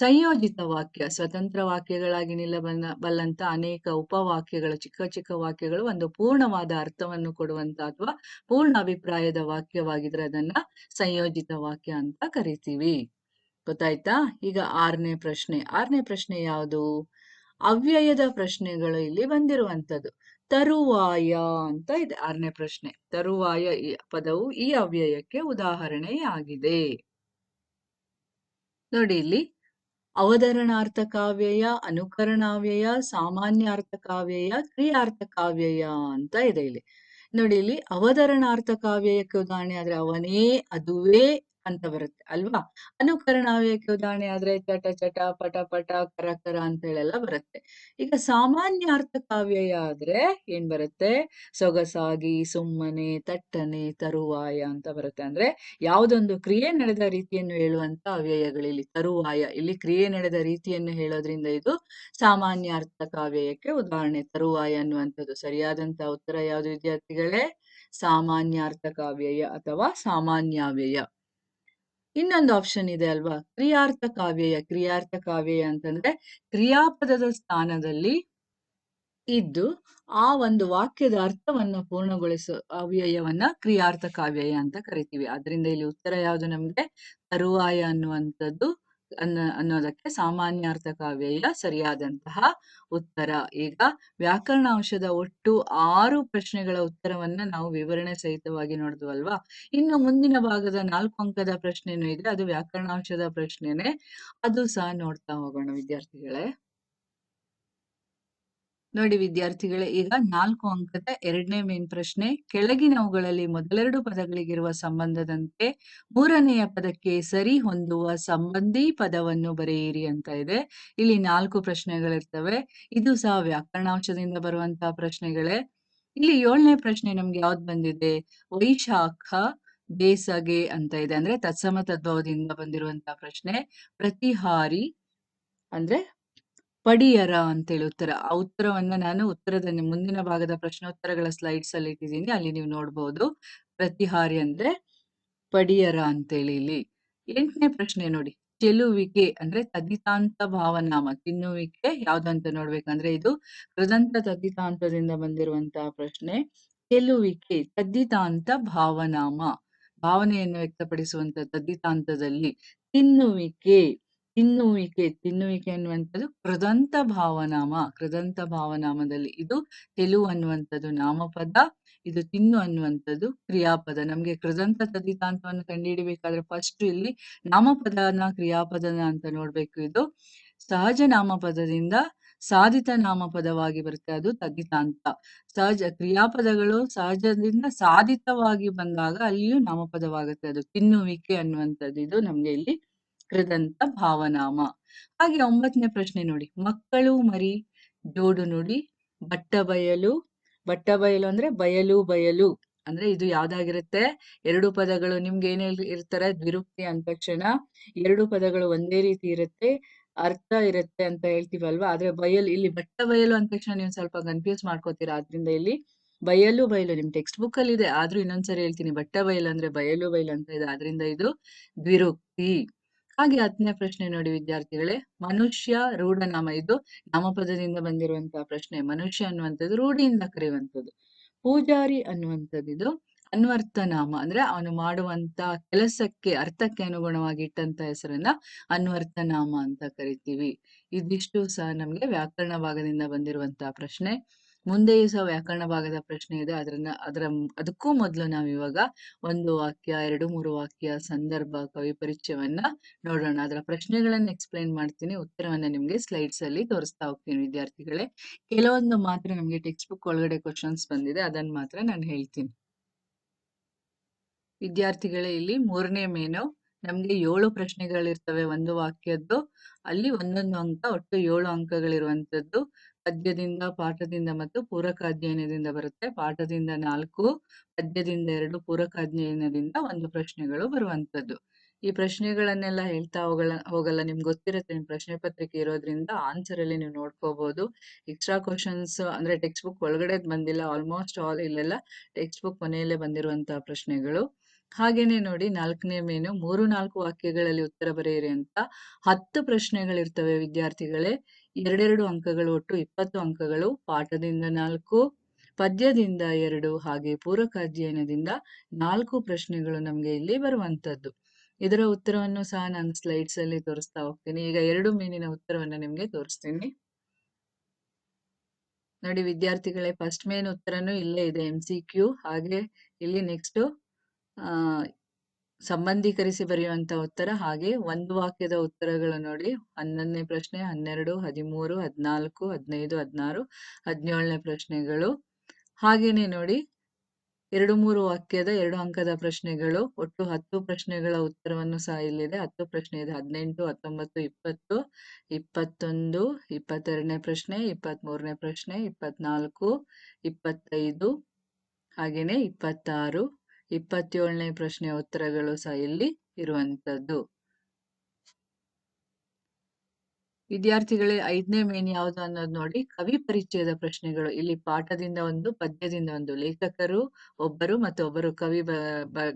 ಸಂಯೋಜಿತ ವಾಕ್ಯ ಸ್ವತಂತ್ರ ವಾಕ್ಯಗಳಾಗಿ ನಿಲ್ಲಬಲ್ಲ, ಬಲ್ಲಂತ ಅನೇಕ ಉಪವಾಕ್ಯಗಳ, ಚಿಕ್ಕ ಚಿಕ್ಕ ವಾಕ್ಯಗಳು ಒಂದು ಪೂರ್ಣವಾದ ಅರ್ಥವನ್ನು ಕೊಡುವಂತ ಅಥವಾ ಪೂರ್ಣ ಅಭಿಪ್ರಾಯದ ವಾಕ್ಯವಾಗಿದ್ರೆ ಅದನ್ನ ಸಂಯೋಜಿತ ವಾಕ್ಯ ಅಂತ ಕರಿತೀವಿ. ಗೊತ್ತಾಯ್ತಾ? ಈಗ ಆರನೇ ಪ್ರಶ್ನೆ. ಆರನೇ ಪ್ರಶ್ನೆ ಯಾವುದು? ಅವ್ಯಯದ ಪ್ರಶ್ನೆಗಳು ಇಲ್ಲಿ ಬಂದಿರುವಂತದ್ದು ತರುವಾಯ ಅಂತ ಇದೆ ಆರನೇ ಪ್ರಶ್ನೆ. ತರುವಾಯ ಈ ಪದವು ಈ ಅವ್ಯಯಕ್ಕೆ ಉದಾಹರಣೆಯಾಗಿದೆ. ನೋಡಿ ಇಲ್ಲಿ ಅವತರಣಾರ್ಥಕಾವ್ಯಯ ಅನುಕರಣಾವ್ಯಯ ಸಾಮಾನ್ಯಾರ್ಥಕಾವ್ಯಯ ಕ್ರಿಯಾರ್ಥಕಾವ್ಯಯ ಅಂತ ಇದೆ ಇಲ್ಲಿ. ನೋಡಿ ಇಲ್ಲಿ ಅವತರಣಾರ್ಥಕಾವ್ಯಯಕ್ಕೆ ಉದಾಹರಣೆ ಆದ್ರೆ ಅವನೇ ಅದುವೇ ಅಂತ ಬರುತ್ತೆ, ಅಲ್ವಾ? ಅನುಕರಣಾವ್ಯಯಕ್ಕೆ ಉದಾಹರಣೆ ಆದ್ರೆ ಚಟ ಚಟ, ಪಟ ಪಟ, ಕರ ಕರ ಅಂತ ಹೇಳೆಲ್ಲ ಬರುತ್ತೆ. ಈಗ ಸಾಮಾನ್ಯ ಅರ್ಥ ಕಾವ್ಯಯ ಆದ್ರೆ ಏನ್ ಬರುತ್ತೆ? ಸೊಗಸಾಗಿ, ಸುಮ್ಮನೆ, ತಟ್ಟನೆ, ತರುವಾಯ ಅಂತ ಬರುತ್ತೆ. ಅಂದ್ರೆ ಯಾವುದೊಂದು ಕ್ರಿಯೆ ನಡೆದ ರೀತಿಯನ್ನು ಹೇಳುವಂತ ಅವ್ಯಯಗಳಿಲ್ಲಿ, ತರುವಾಯ. ಇಲ್ಲಿ ಕ್ರಿಯೆ ನಡೆದ ರೀತಿಯನ್ನು ಹೇಳೋದ್ರಿಂದ ಇದು ಸಾಮಾನ್ಯ ಅರ್ಥ ಕಾವ್ಯಯಕ್ಕೆ ಉದಾಹರಣೆ. ತರುವಾಯ ಅನ್ನುವಂಥದ್ದು ಸರಿಯಾದಂತ ಉತ್ತರ ಯಾವ್ದು ವಿದ್ಯಾರ್ಥಿಗಳೇ? ಸಾಮಾನ್ಯ ಅರ್ಥ ಕಾವ್ಯಯ ಅಥವಾ ಸಾಮಾನ್ಯಾವ್ಯಯ. ಇನ್ನೊಂದು ಆಪ್ಷನ್ ಇದೆ ಅಲ್ವಾ? ಕ್ರಿಯಾರ್ಥ ಕಾವ್ಯಯ ಕ್ರಿಯಾರ್ಥ ಕಾವ್ಯಯ ಅಂತಂದ್ರೆ ಕ್ರಿಯಾಪದದ ಸ್ಥಾನದಲ್ಲಿ ಇದ್ದು ಆ ಒಂದು ವಾಕ್ಯದ ಅರ್ಥವನ್ನು ಪೂರ್ಣಗೊಳಿಸೋ, ಅವ್ಯಯವನ್ನ ಕ್ರಿಯಾರ್ಥ ಕಾವ್ಯಯ ಅಂತ ಕರಿತೀವಿ. ಅದರಿಂದ ಇಲ್ಲಿ ಉತ್ತರ ಯಾವುದು ನಮ್ಗೆ? ತರುವಾಯ ಅನ್ನುವಂಥದ್ದು ಅನ್ನ, ಅನ್ನೋದಕ್ಕೆ ಸಾಮಾನ್ಯಾರ್ಥಕ ಕಾವ್ಯಯ ಸರಿಯಾದಂತಹ ಉತ್ತರ. ಈಗ ವ್ಯಾಕರಣ ಅಂಶದ ಒಟ್ಟು ಆರು ಪ್ರಶ್ನೆಗಳ ಉತ್ತರವನ್ನ ನಾವು ವಿವರಣೆ ಸಹಿತವಾಗಿ ನೋಡಿದ್ವಲ್ವಾ? ಇನ್ನು ಮುಂದಿನ ಭಾಗದ ನಾಲ್ಕು ಅಂಕದ ಪ್ರಶ್ನೆನೂ ಇದೆ, ಅದು ವ್ಯಾಕರಣಾಂಶದ ಪ್ರಶ್ನೆನೆ. ಅದು ಸಹ ನೋಡ್ತಾ ಹೋಗೋಣ, ವಿದ್ಯಾರ್ಥಿಗಳೇ. ನೋಡಿ ವಿದ್ಯಾರ್ಥಿಗಳೇ, ಈಗ ನಾಲ್ಕು ಅಂಕದ ಎರಡನೇ ಮೇನ್ ಪ್ರಶ್ನೆ, ಕೆಳಗಿನವುಗಳಲ್ಲಿ ಮೊದಲೆರಡು ಪದಗಳಿಗಿರುವ ಸಂಬಂಧದಂತೆ ಮೂರನೆಯ ಪದಕ್ಕೆ ಸರಿ ಹೊಂದುವ ಸಂಬಂಧಿ ಪದವನ್ನು ಬರೆಯಿರಿ ಅಂತ ಇದೆ. ಇಲ್ಲಿ ನಾಲ್ಕು ಪ್ರಶ್ನೆಗಳಿರ್ತವೆ. ಇದು ಸಹ ವ್ಯಾಕರಣಾಂಶದಿಂದ ಬರುವಂತಹ ಪ್ರಶ್ನೆಗಳೇ. ಇಲ್ಲಿ ಏಳನೇ ಪ್ರಶ್ನೆ ನಮ್ಗೆ ಯಾವ್ದು ಬಂದಿದೆ? ವೈಶಾಖ ಬೇಸಗೆ ಅಂತ ಇದೆ. ಅಂದ್ರೆ ತತ್ಸಮ ತದ್ಭವದಿಂದ ಬಂದಿರುವಂತಹ ಪ್ರಶ್ನೆ. ಪ್ರತಿಹಾರಿ ಅಂದ್ರೆ ಪಡಿಯರ ಅಂತೇಳಿ ಉತ್ತರ. ಆ ಉತ್ತರವನ್ನ ನಾನು ಉತ್ತರದ ಮುಂದಿನ ಭಾಗದ ಪ್ರಶ್ನೋತ್ತರಗಳ ಸ್ಲೈಡ್ಸ್ ಅಲ್ಲಿ ಇಟ್ಟಿದ್ದೀನಿ. ಅಲ್ಲಿ ನೀವು ನೋಡಬಹುದು ಪ್ರತಿಹಾರಿ ಅಂದ್ರೆ ಪಡಿಯರ ಅಂತೇಳಿ ಇಲ್ಲಿ. ಎಂಟನೇ ಪ್ರಶ್ನೆ ನೋಡಿ. ಚೆಲುವಿಕೆ ಅಂದ್ರೆ ತದಿತಾಂತ ಭಾವನಾಮ. ತಿನ್ನುವಿಕೆ ಯಾವ್ದಂತ ನೋಡ್ಬೇಕಂದ್ರೆ ಇದು ಕೃದಂತ ತದ್ದಿತಾಂತದಿಂದ ಬಂದಿರುವಂತಹ ಪ್ರಶ್ನೆ. ಚೆಲುವಿಕೆ ತದ್ದಿತಾಂತ ಭಾವನಾಮ. ಭಾವನೆಯನ್ನು ವ್ಯಕ್ತಪಡಿಸುವಂತ ತದ್ದಿತಾಂತದಲ್ಲಿ ತಿನ್ನುವಿಕೆ. ತಿನ್ನುವಿಕೆ ತಿನ್ನುವಿಕೆ ಅನ್ನುವಂಥದ್ದು ಕೃದಂತ ಭಾವನಾಮ, ಕೃದಂತ ಭಾವನಾಮದಲ್ಲಿ ಇದು ತೆಲು ಅನ್ನುವಂಥದ್ದು, ನಾಮಪದ, ಇದು ತಿನ್ನು ಅನ್ನುವಂಥದ್ದು ಕ್ರಿಯಾಪದ. ನಮ್ಗೆ ಕೃದಂತ ತದಿತಾಂತವನ್ನು ಕಂಡುಹಿಡಿಬೇಕಾದ್ರೆ ಫಸ್ಟ್ ಇಲ್ಲಿ ನಾಮಪದನ, ಕ್ರಿಯಾಪದನ ಅಂತ ನೋಡ್ಬೇಕು. ಇದು ಸಹಜ ನಾಮಪದದಿಂದ ಸಾಧಿತ ನಾಮಪದವಾಗಿ ಬರುತ್ತೆ. ಅದು ತದಿತಾಂತ ಸಹಜ ಕ್ರಿಯಾಪದಗಳು ಸಹಜದಿಂದ ಸಾಧಿತವಾಗಿ ಬಂದಾಗ ಅಲ್ಲಿಯೂ ನಾಮಪದವಾಗುತ್ತೆ. ಅದು ತಿನ್ನುವಿಕೆ ಅನ್ನುವಂಥದ್ದು ಇದು ನಮ್ಗೆ ಇಲ್ಲಿ ಕೃದಂತ ಭಾವನಾಮ. ಹಾಗೆ ಒಂಬತ್ತನೇ ಪ್ರಶ್ನೆ ನೋಡಿ. ಮಕ್ಕಳು ಮರಿ ಜೋಡು ನುಡಿ, ಬಟ್ಟ ಬಯಲು ಬಟ್ಟ ಬಯಲು ಅಂದ್ರೆ ಬಯಲು ಬಯಲು ಅಂದ್ರೆ ಇದು ಯಾವ್ದಾಗಿರುತ್ತೆ? ಎರಡು ಪದಗಳು ನಿಮ್ಗೆ ಏನೇ ಇರ್ತಾರೆ? ದ್ವಿರುಕ್ತಿ ಅಂದ ತಕ್ಷಣ ಎರಡು ಪದಗಳು ಒಂದೇ ರೀತಿ ಇರುತ್ತೆ, ಅರ್ಥ ಇರುತ್ತೆ ಅಂತ ಹೇಳ್ತೀವಲ್ವಾ? ಆದ್ರೆ ಬಯಲು, ಇಲ್ಲಿ ಬಟ್ಟ ಬಯಲು ಅಂದ ತಕ್ಷಣ ನೀವು ಸ್ವಲ್ಪ ಕನ್ಫ್ಯೂಸ್ ಮಾಡ್ಕೋತೀರಾ ಆದ್ರಿಂದ ಇಲ್ಲಿ? ಬಯಲು ಬಯಲು ನಿಮ್ ಟೆಕ್ಸ್ಟ್ ಬುಕ್ ಅಲ್ಲಿ ಇದೆ ಆದ್ರೂ ಇನ್ನೊಂದ್ಸರಿ ಹೇಳ್ತೀನಿ. ಬಟ್ಟ ಬಯಲು ಅಂದ್ರೆ ಬಯಲು ಬಯಲು ಅಂತ ಇದೆ. ಆದ್ರಿಂದ ಇದು ದ್ವಿರುಕ್ತಿ ಹಾಗೆ ಹತ್ತನೇ ಪ್ರಶ್ನೆ ನೋಡಿ ವಿದ್ಯಾರ್ಥಿಗಳೇ, ಮನುಷ್ಯ ರೂಢನಾಮ. ಇದು ನಾಮಪದದಿಂದ ಬಂದಿರುವಂತಹ ಪ್ರಶ್ನೆ. ಮನುಷ್ಯ ಅನ್ನುವಂಥದ್ದು ರೂಢಿಯಿಂದ ಕರೆಯುವಂಥದ್ದು. ಪೂಜಾರಿ ಅನ್ನುವಂಥದ್ದು ಇದು ಅನ್ವರ್ಥ ನಾಮ ಅಂದ್ರೆ ಅವನು ಮಾಡುವಂತ ಕೆಲಸಕ್ಕೆ, ಅರ್ಥಕ್ಕೆ ಅನುಗುಣವಾಗಿ ಇಟ್ಟಂತ ಹೆಸರನ್ನ ಅನ್ವರ್ಥ ನಾಮ ಅಂತ ಕರಿತೀವಿ. ಇದಿಷ್ಟು ಸಹ ನಮ್ಗೆ ವ್ಯಾಕರಣ ಭಾಗದಿಂದ ಬಂದಿರುವಂತಹ ಪ್ರಶ್ನೆ. ಮುಂದೆಯೂ ಸಹ ವ್ಯಾಕರಣ ಭಾಗದ ಪ್ರಶ್ನೆ ಇದೆ. ಅದರನ್ನ, ಅದರ ಅದಕ್ಕೂ ಮೊದಲು ನಾವು ಇವಾಗ ಒಂದು ವಾಕ್ಯ, ಎರಡು, ಮೂರು ವಾಕ್ಯ, ಸಂದರ್ಭ, ಕವಿ ಪರಿಚಯವನ್ನ ನೋಡೋಣ. ಅದರ ಪ್ರಶ್ನೆಗಳನ್ನ ಎಕ್ಸ್ಪ್ಲೈನ್ ಮಾಡ್ತೀನಿ. ಉತ್ತರವನ್ನ ನಿಮ್ಗೆ ಸ್ಲೈಡ್ಸ್ ಅಲ್ಲಿ ತೋರಿಸ್ತಾ ಹೋಗ್ತೀನಿ ವಿದ್ಯಾರ್ಥಿಗಳೇ. ಕೆಲವೊಂದು ಮಾತ್ರ ನಮ್ಗೆ ಟೆಕ್ಸ್ಟ್ ಬುಕ್ ಒಳಗಡೆ ಕ್ವಶನ್ಸ್ ಬಂದಿದೆ. ಅದನ್ನ ಮಾತ್ರ ನಾನು ಹೇಳ್ತೀನಿ. ವಿದ್ಯಾರ್ಥಿಗಳೇ, ಇಲ್ಲಿ ಮೂರನೇ ಮೇನು. ನಮ್ಗೆ ಏಳು ಪ್ರಶ್ನೆಗಳಿರ್ತವೆ. ಒಂದು ವಾಕ್ಯದ್ದು, ಅಲ್ಲಿ ಒಂದೊಂದು ಅಂಕ, ಒಟ್ಟು ಏಳು ಅಂಕಗಳಿರುವಂತದ್ದು. ಪದ್ಯದಿಂದ, ಪಾಠದಿಂದ ಮತ್ತು ಪೂರಕ ಅಧ್ಯಯನದಿಂದ ಬರುತ್ತೆ. ಪಾಠದಿಂದ ನಾಲ್ಕು, ಪದ್ಯದಿಂದ ಎರಡು ಪೂರಕ ಅಧ್ಯಯನದಿಂದ ಒಂದು ಪ್ರಶ್ನೆಗಳು ಬರುವಂತದ್ದು ಈ ಪ್ರಶ್ನೆಗಳನ್ನೆಲ್ಲ ಹೇಳ್ತಾ ಹೋಗಲ್ಲ ಹೋಗಲ್ಲ. ನಿಮ್ಗೆ ಗೊತ್ತಿರುತ್ತೆ ನಿಮ್ ಪ್ರಶ್ನೆ ಪತ್ರಿಕೆ ಇರೋದ್ರಿಂದ ಆನ್ಸರ್ ಅಲ್ಲಿ ನೀವು ನೋಡ್ಕೋಬಹುದು ಎಕ್ಸ್ಟ್ರಾ ಕ್ವಶನ್ಸ್ ಅಂದ್ರೆ ಟೆಕ್ಸ್ಟ್ ಬುಕ್ ಒಳಗಡೆ ಬಂದಿಲ್ಲ ಆಲ್ಮೋಸ್ಟ್ ಆಲ್ ಇಲ್ಲೆಲ್ಲ ಟೆಕ್ಸ್ಟ್ ಬುಕ್ ಕೊನೆಯಲ್ಲೇ ಬಂದಿರುವಂತಹ ಪ್ರಶ್ನೆಗಳು. ಹಾಗೇನೆ ನೋಡಿ, ನಾಲ್ಕನೇ ಮೇನು, ಮೂರು ನಾಲ್ಕು ವಾಕ್ಯಗಳಲ್ಲಿ ಉತ್ತರ ಬರೆಯಿರಿ ಅಂತ ಹತ್ತು ಪ್ರಶ್ನೆಗಳಿರ್ತವೆ ವಿದ್ಯಾರ್ಥಿಗಳೇ. ಎರಡೆರಡು ಅಂಕಗಳು ಒಟ್ಟು ಇಪ್ಪತ್ತು ಅಂಕಗಳು, ಪಾಠದಿಂದ ನಾಲ್ಕು, ಪದ್ಯದಿಂದ ಎರಡು, ಹಾಗೆ ಪೂರಕ ಅಧ್ಯಯನದಿಂದ ನಾಲ್ಕು ಪ್ರಶ್ನೆಗಳು ನಮ್ಗೆ ಇಲ್ಲಿ ಬರುವಂತದ್ದು ಇದರ ಉತ್ತರವನ್ನು ಸಹ ನಾನು ಸ್ಲೈಡ್ಸ್ ಅಲ್ಲಿ ತೋರಿಸ್ತಾ ಹೋಗ್ತೀನಿ. ಈಗ ಎರಡು ಮೀನಿನ ಉತ್ತರವನ್ನು ನಿಮ್ಗೆ ತೋರಿಸ್ತೀನಿ. ನೋಡಿ ವಿದ್ಯಾರ್ಥಿಗಳೇ ಫಸ್ಟ್ ಮೇನ್ ಉತ್ತರನು ಇಲ್ಲೇ ಇದೆ ಎಂ ಸಿ ಹಾಗೆ ಇಲ್ಲಿ ನೆಕ್ಸ್ಟ್ ಸಂಬಂಧೀಕರಿಸಿ ಬರೆಯುವಂತ ಉತ್ತರ, ಹಾಗೆ ಒಂದು ವಾಕ್ಯದ ಉತ್ತರಗಳು ನೋಡಿ. ಹನ್ನೊಂದನೇ ಪ್ರಶ್ನೆ, ಹನ್ನೆರಡು, ಹದಿಮೂರು, ಹದಿನಾಲ್ಕು, ಹದಿನೈದು, ಹದಿನಾರು, ಹದಿನೇಳನೇ ಪ್ರಶ್ನೆಗಳು. ಹಾಗೇನೆ ನೋಡಿ, ಎರಡು ಮೂರು ವಾಕ್ಯದ ಎರಡು ಅಂಕದ ಪ್ರಶ್ನೆಗಳು, ಒಟ್ಟು ಹತ್ತು ಪ್ರಶ್ನೆಗಳ ಉತ್ತರವನ್ನು ಸಹ ಇಲ್ಲಿದೆ. ಹತ್ತು ಪ್ರಶ್ನೆ ಇದೆ. ಹದಿನೆಂಟು, ಹತ್ತೊಂಬತ್ತು, ಇಪ್ಪತ್ತು, ಇಪ್ಪತ್ತೊಂದು, ಇಪ್ಪತ್ತೆರಡನೇ ಪ್ರಶ್ನೆ ಇಪ್ಪತ್ತ್ ಮೂರನೇ ಪ್ರಶ್ನೆ ಇಪ್ಪತ್ನಾಲ್ಕು ಇಪ್ಪತ್ತೈದು, ಹಾಗೇನೆ ಇಪ್ಪತ್ತಾರು. ಇಪ್ಪತ್ತೇಳನೇ ಪ್ರಶ್ನೆಯ ಉತ್ತರಗಳು ಸಹ ಇಲ್ಲಿ ಇರುವಂತದ್ದು ವಿದ್ಯಾರ್ಥಿಗಳೇ ಐದನೇ ಮೇನ್ ಯಾವುದು ಅನ್ನೋದು ನೋಡಿ, ಕವಿ ಪರಿಚಯದ ಪ್ರಶ್ನೆಗಳು. ಇಲ್ಲಿ ಪಾಠದಿಂದ ಒಂದು, ಪದ್ಯದಿಂದ ಒಂದು. ಲೇಖಕರು ಒಬ್ಬರು ಮತ್ತು ಒಬ್ಬರು ಕವಿ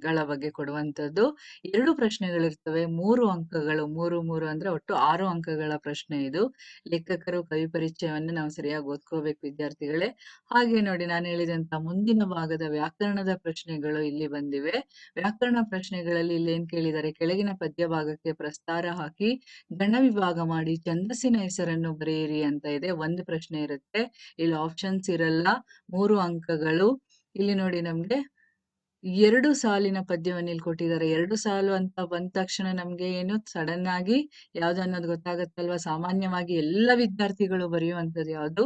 ಗಳ ಬಗ್ಗೆ ಕೊಡುವಂತದ್ದು ಎರಡು ಪ್ರಶ್ನೆಗಳಿರ್ತವೆ ಮೂರು ಅಂಕಗಳು, ಮೂರು ಮೂರು ಅಂದ್ರೆ ಒಟ್ಟು ಆರು ಅಂಕಗಳ ಪ್ರಶ್ನೆ ಇದು. ಲೇಖಕರು ಕವಿ ಪರಿಚಯವನ್ನು ನಾವು ಸರಿಯಾಗಿ ಓದ್ಕೋಬೇಕು ವಿದ್ಯಾರ್ಥಿಗಳೇ. ಹಾಗೆ ನೋಡಿ, ನಾನು ಹೇಳಿದಂತ ಮುಂದಿನ ಭಾಗದ ವ್ಯಾಕರಣದ ಪ್ರಶ್ನೆಗಳು ಇಲ್ಲಿ ಬಂದಿವೆ. ವ್ಯಾಕರಣ ಪ್ರಶ್ನೆಗಳಲ್ಲಿ ಇಲ್ಲಿ ಏನ್ ಕೇಳಿದ್ದಾರೆ? ಕೆಳಗಿನ ಪದ್ಯ ಭಾಗಕ್ಕೆ ಪ್ರಸ್ತಾರ ಹಾಕಿ, ಗಣ ವಿಭಾಗ ಮಾಡಿ ಛಂದಸ್ಸಿನ ಹೆಸರನ್ನು ಬರೆಯಿರಿ ಅಂತ ಇದೆ. ಒಂದು ಪ್ರಶ್ನೆ ಇರುತ್ತೆ. ಇಲ್ಲಿ ಆಪ್ಷನ್ಸ್ ಇರಲ್ಲ. ಮೂರು ಅಂಕಗಳು. ಇಲ್ಲಿ ನೋಡಿ ನಮ್ಗೆ ಎರಡು ಸಾಲಿನ ಪದ್ಯವನ್ನು ಇಲ್ಲಿ ಕೊಟ್ಟಿದ್ದಾರೆ. ಎರಡು ಸಾಲು ಅಂತ ಬಂದ ತಕ್ಷಣ ನಮ್ಗೆ ಏನು? ಸಡನ್ ಆಗಿ ಯಾವ್ದು ಅನ್ನೋದು ಗೊತ್ತಾಗತ್ತಲ್ವಾ? ಸಾಮಾನ್ಯವಾಗಿ ಎಲ್ಲ ವಿದ್ಯಾರ್ಥಿಗಳು ಬರೆಯುವಂಥದ್ದು ಯಾವುದು?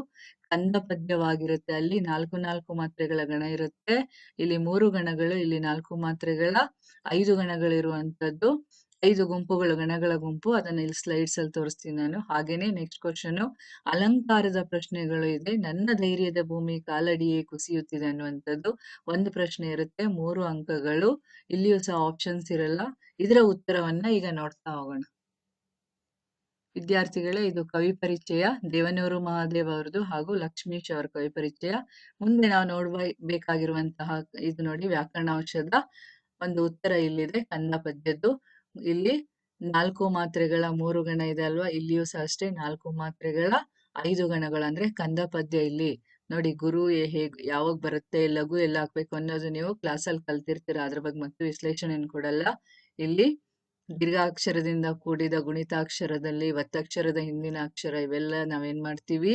ಕಂದ ಪದ್ಯವಾಗಿರುತ್ತೆ. ಅಲ್ಲಿ ನಾಲ್ಕು ನಾಲ್ಕು ಮಾತ್ರೆಗಳ ಗಣ ಇರುತ್ತೆ. ಇಲ್ಲಿ ಮೂರು ಗಣಗಳು, ಇಲ್ಲಿ ನಾಲ್ಕು ಮಾತ್ರೆಗಳ, ಐದು ಗಣಗಳಿರುವಂತದ್ದು ಐದು ಗುಂಪುಗಳು ಗಣಗಳ ಗುಂಪು, ಅದನ್ನ ಇಲ್ಲಿ ಸ್ಲೈಡ್ಸ್ ಅಲ್ಲಿ ತೋರಿಸ್ತೀನಿ ನಾನು. ಹಾಗೇನೆ ನೆಕ್ಸ್ಟ್ ಕ್ವಶನ್ ಅಲಂಕಾರದ ಪ್ರಶ್ನೆಗಳು ಇದೆ. ನನ್ನ ಧೈರ್ಯದ ಭೂಮಿ ಕಾಲಡಿಯೇ ಕುಸಿಯುತ್ತಿದೆ ಅನ್ನುವಂಥದ್ದು ಒಂದು ಪ್ರಶ್ನೆ ಇರುತ್ತೆ. ಮೂರು ಅಂಕಗಳು, ಇಲ್ಲಿಯೂ ಸಹ ಆಪ್ಷನ್ಸ್ ಇರಲ್ಲ. ಇದರ ಉತ್ತರವನ್ನ ಈಗ ನೋಡ್ತಾ ಹೋಗೋಣ. ವಿದ್ಯಾರ್ಥಿಗಳೇ, ಇದು ಕವಿ ಪರಿಚಯ, ದೇವನೂರು ಮಹಾದೇವ್ ಅವರದು ಹಾಗೂ ಲಕ್ಷ್ಮೀಶ್ ಅವರ ಕವಿ ಪರಿಚಯ. ಮುಂದೆ ನಾವು ನೋಡಬೇಕಾಗಿರುವಂತಹ ಇದು ನೋಡಿ ವ್ಯಾಕರಣಾಂಶದ ಒಂದು ಉತ್ತರ ಇಲ್ಲಿದೆ, ಕನ್ನಡ ಪದ್ಯದ್ದು. ಇಲ್ಲಿ ನಾಲ್ಕು ಮಾತ್ರೆಗಳ ಮೂರು ಗಣ ಇದೆ ಅಲ್ವಾ? ಇಲ್ಲಿಯೂ ಸಹ ಅಷ್ಟೇ ನಾಲ್ಕು ಮಾತ್ರೆಗಳ ಐದು ಗಣಗಳು ಅಂದ್ರೆ ಕಂದ ಪದ್ಯ ಇಲ್ಲಿ. ನೋಡಿ ಗುರು ಹೇಗ್ ಯಾವಾಗ ಬರುತ್ತೆ, ಲಘು ಎಲ್ಲ ಹಾಕ್ಬೇಕು ಅನ್ನೋದು ನೀವು ಕ್ಲಾಸಲ್ಲಿ ಕಲ್ತಿರ್ತೀರ. ಅದ್ರ ಬಗ್ಗೆ ಮತ್ತೆ ವಿಶ್ಲೇಷಣೆ ಕೊಡಲ್ಲ. ಇಲ್ಲಿ ದೀರ್ಘಾಕ್ಷರದಿಂದ ಕೂಡಿದ ಗುಣಿತಾಕ್ಷರದಲ್ಲಿ ಒತ್ತಕ್ಷರದ ಹಿಂದಿನ ಅಕ್ಷರ ಇವೆಲ್ಲ ನಾವೇನ್ ಮಾಡ್ತೀವಿ?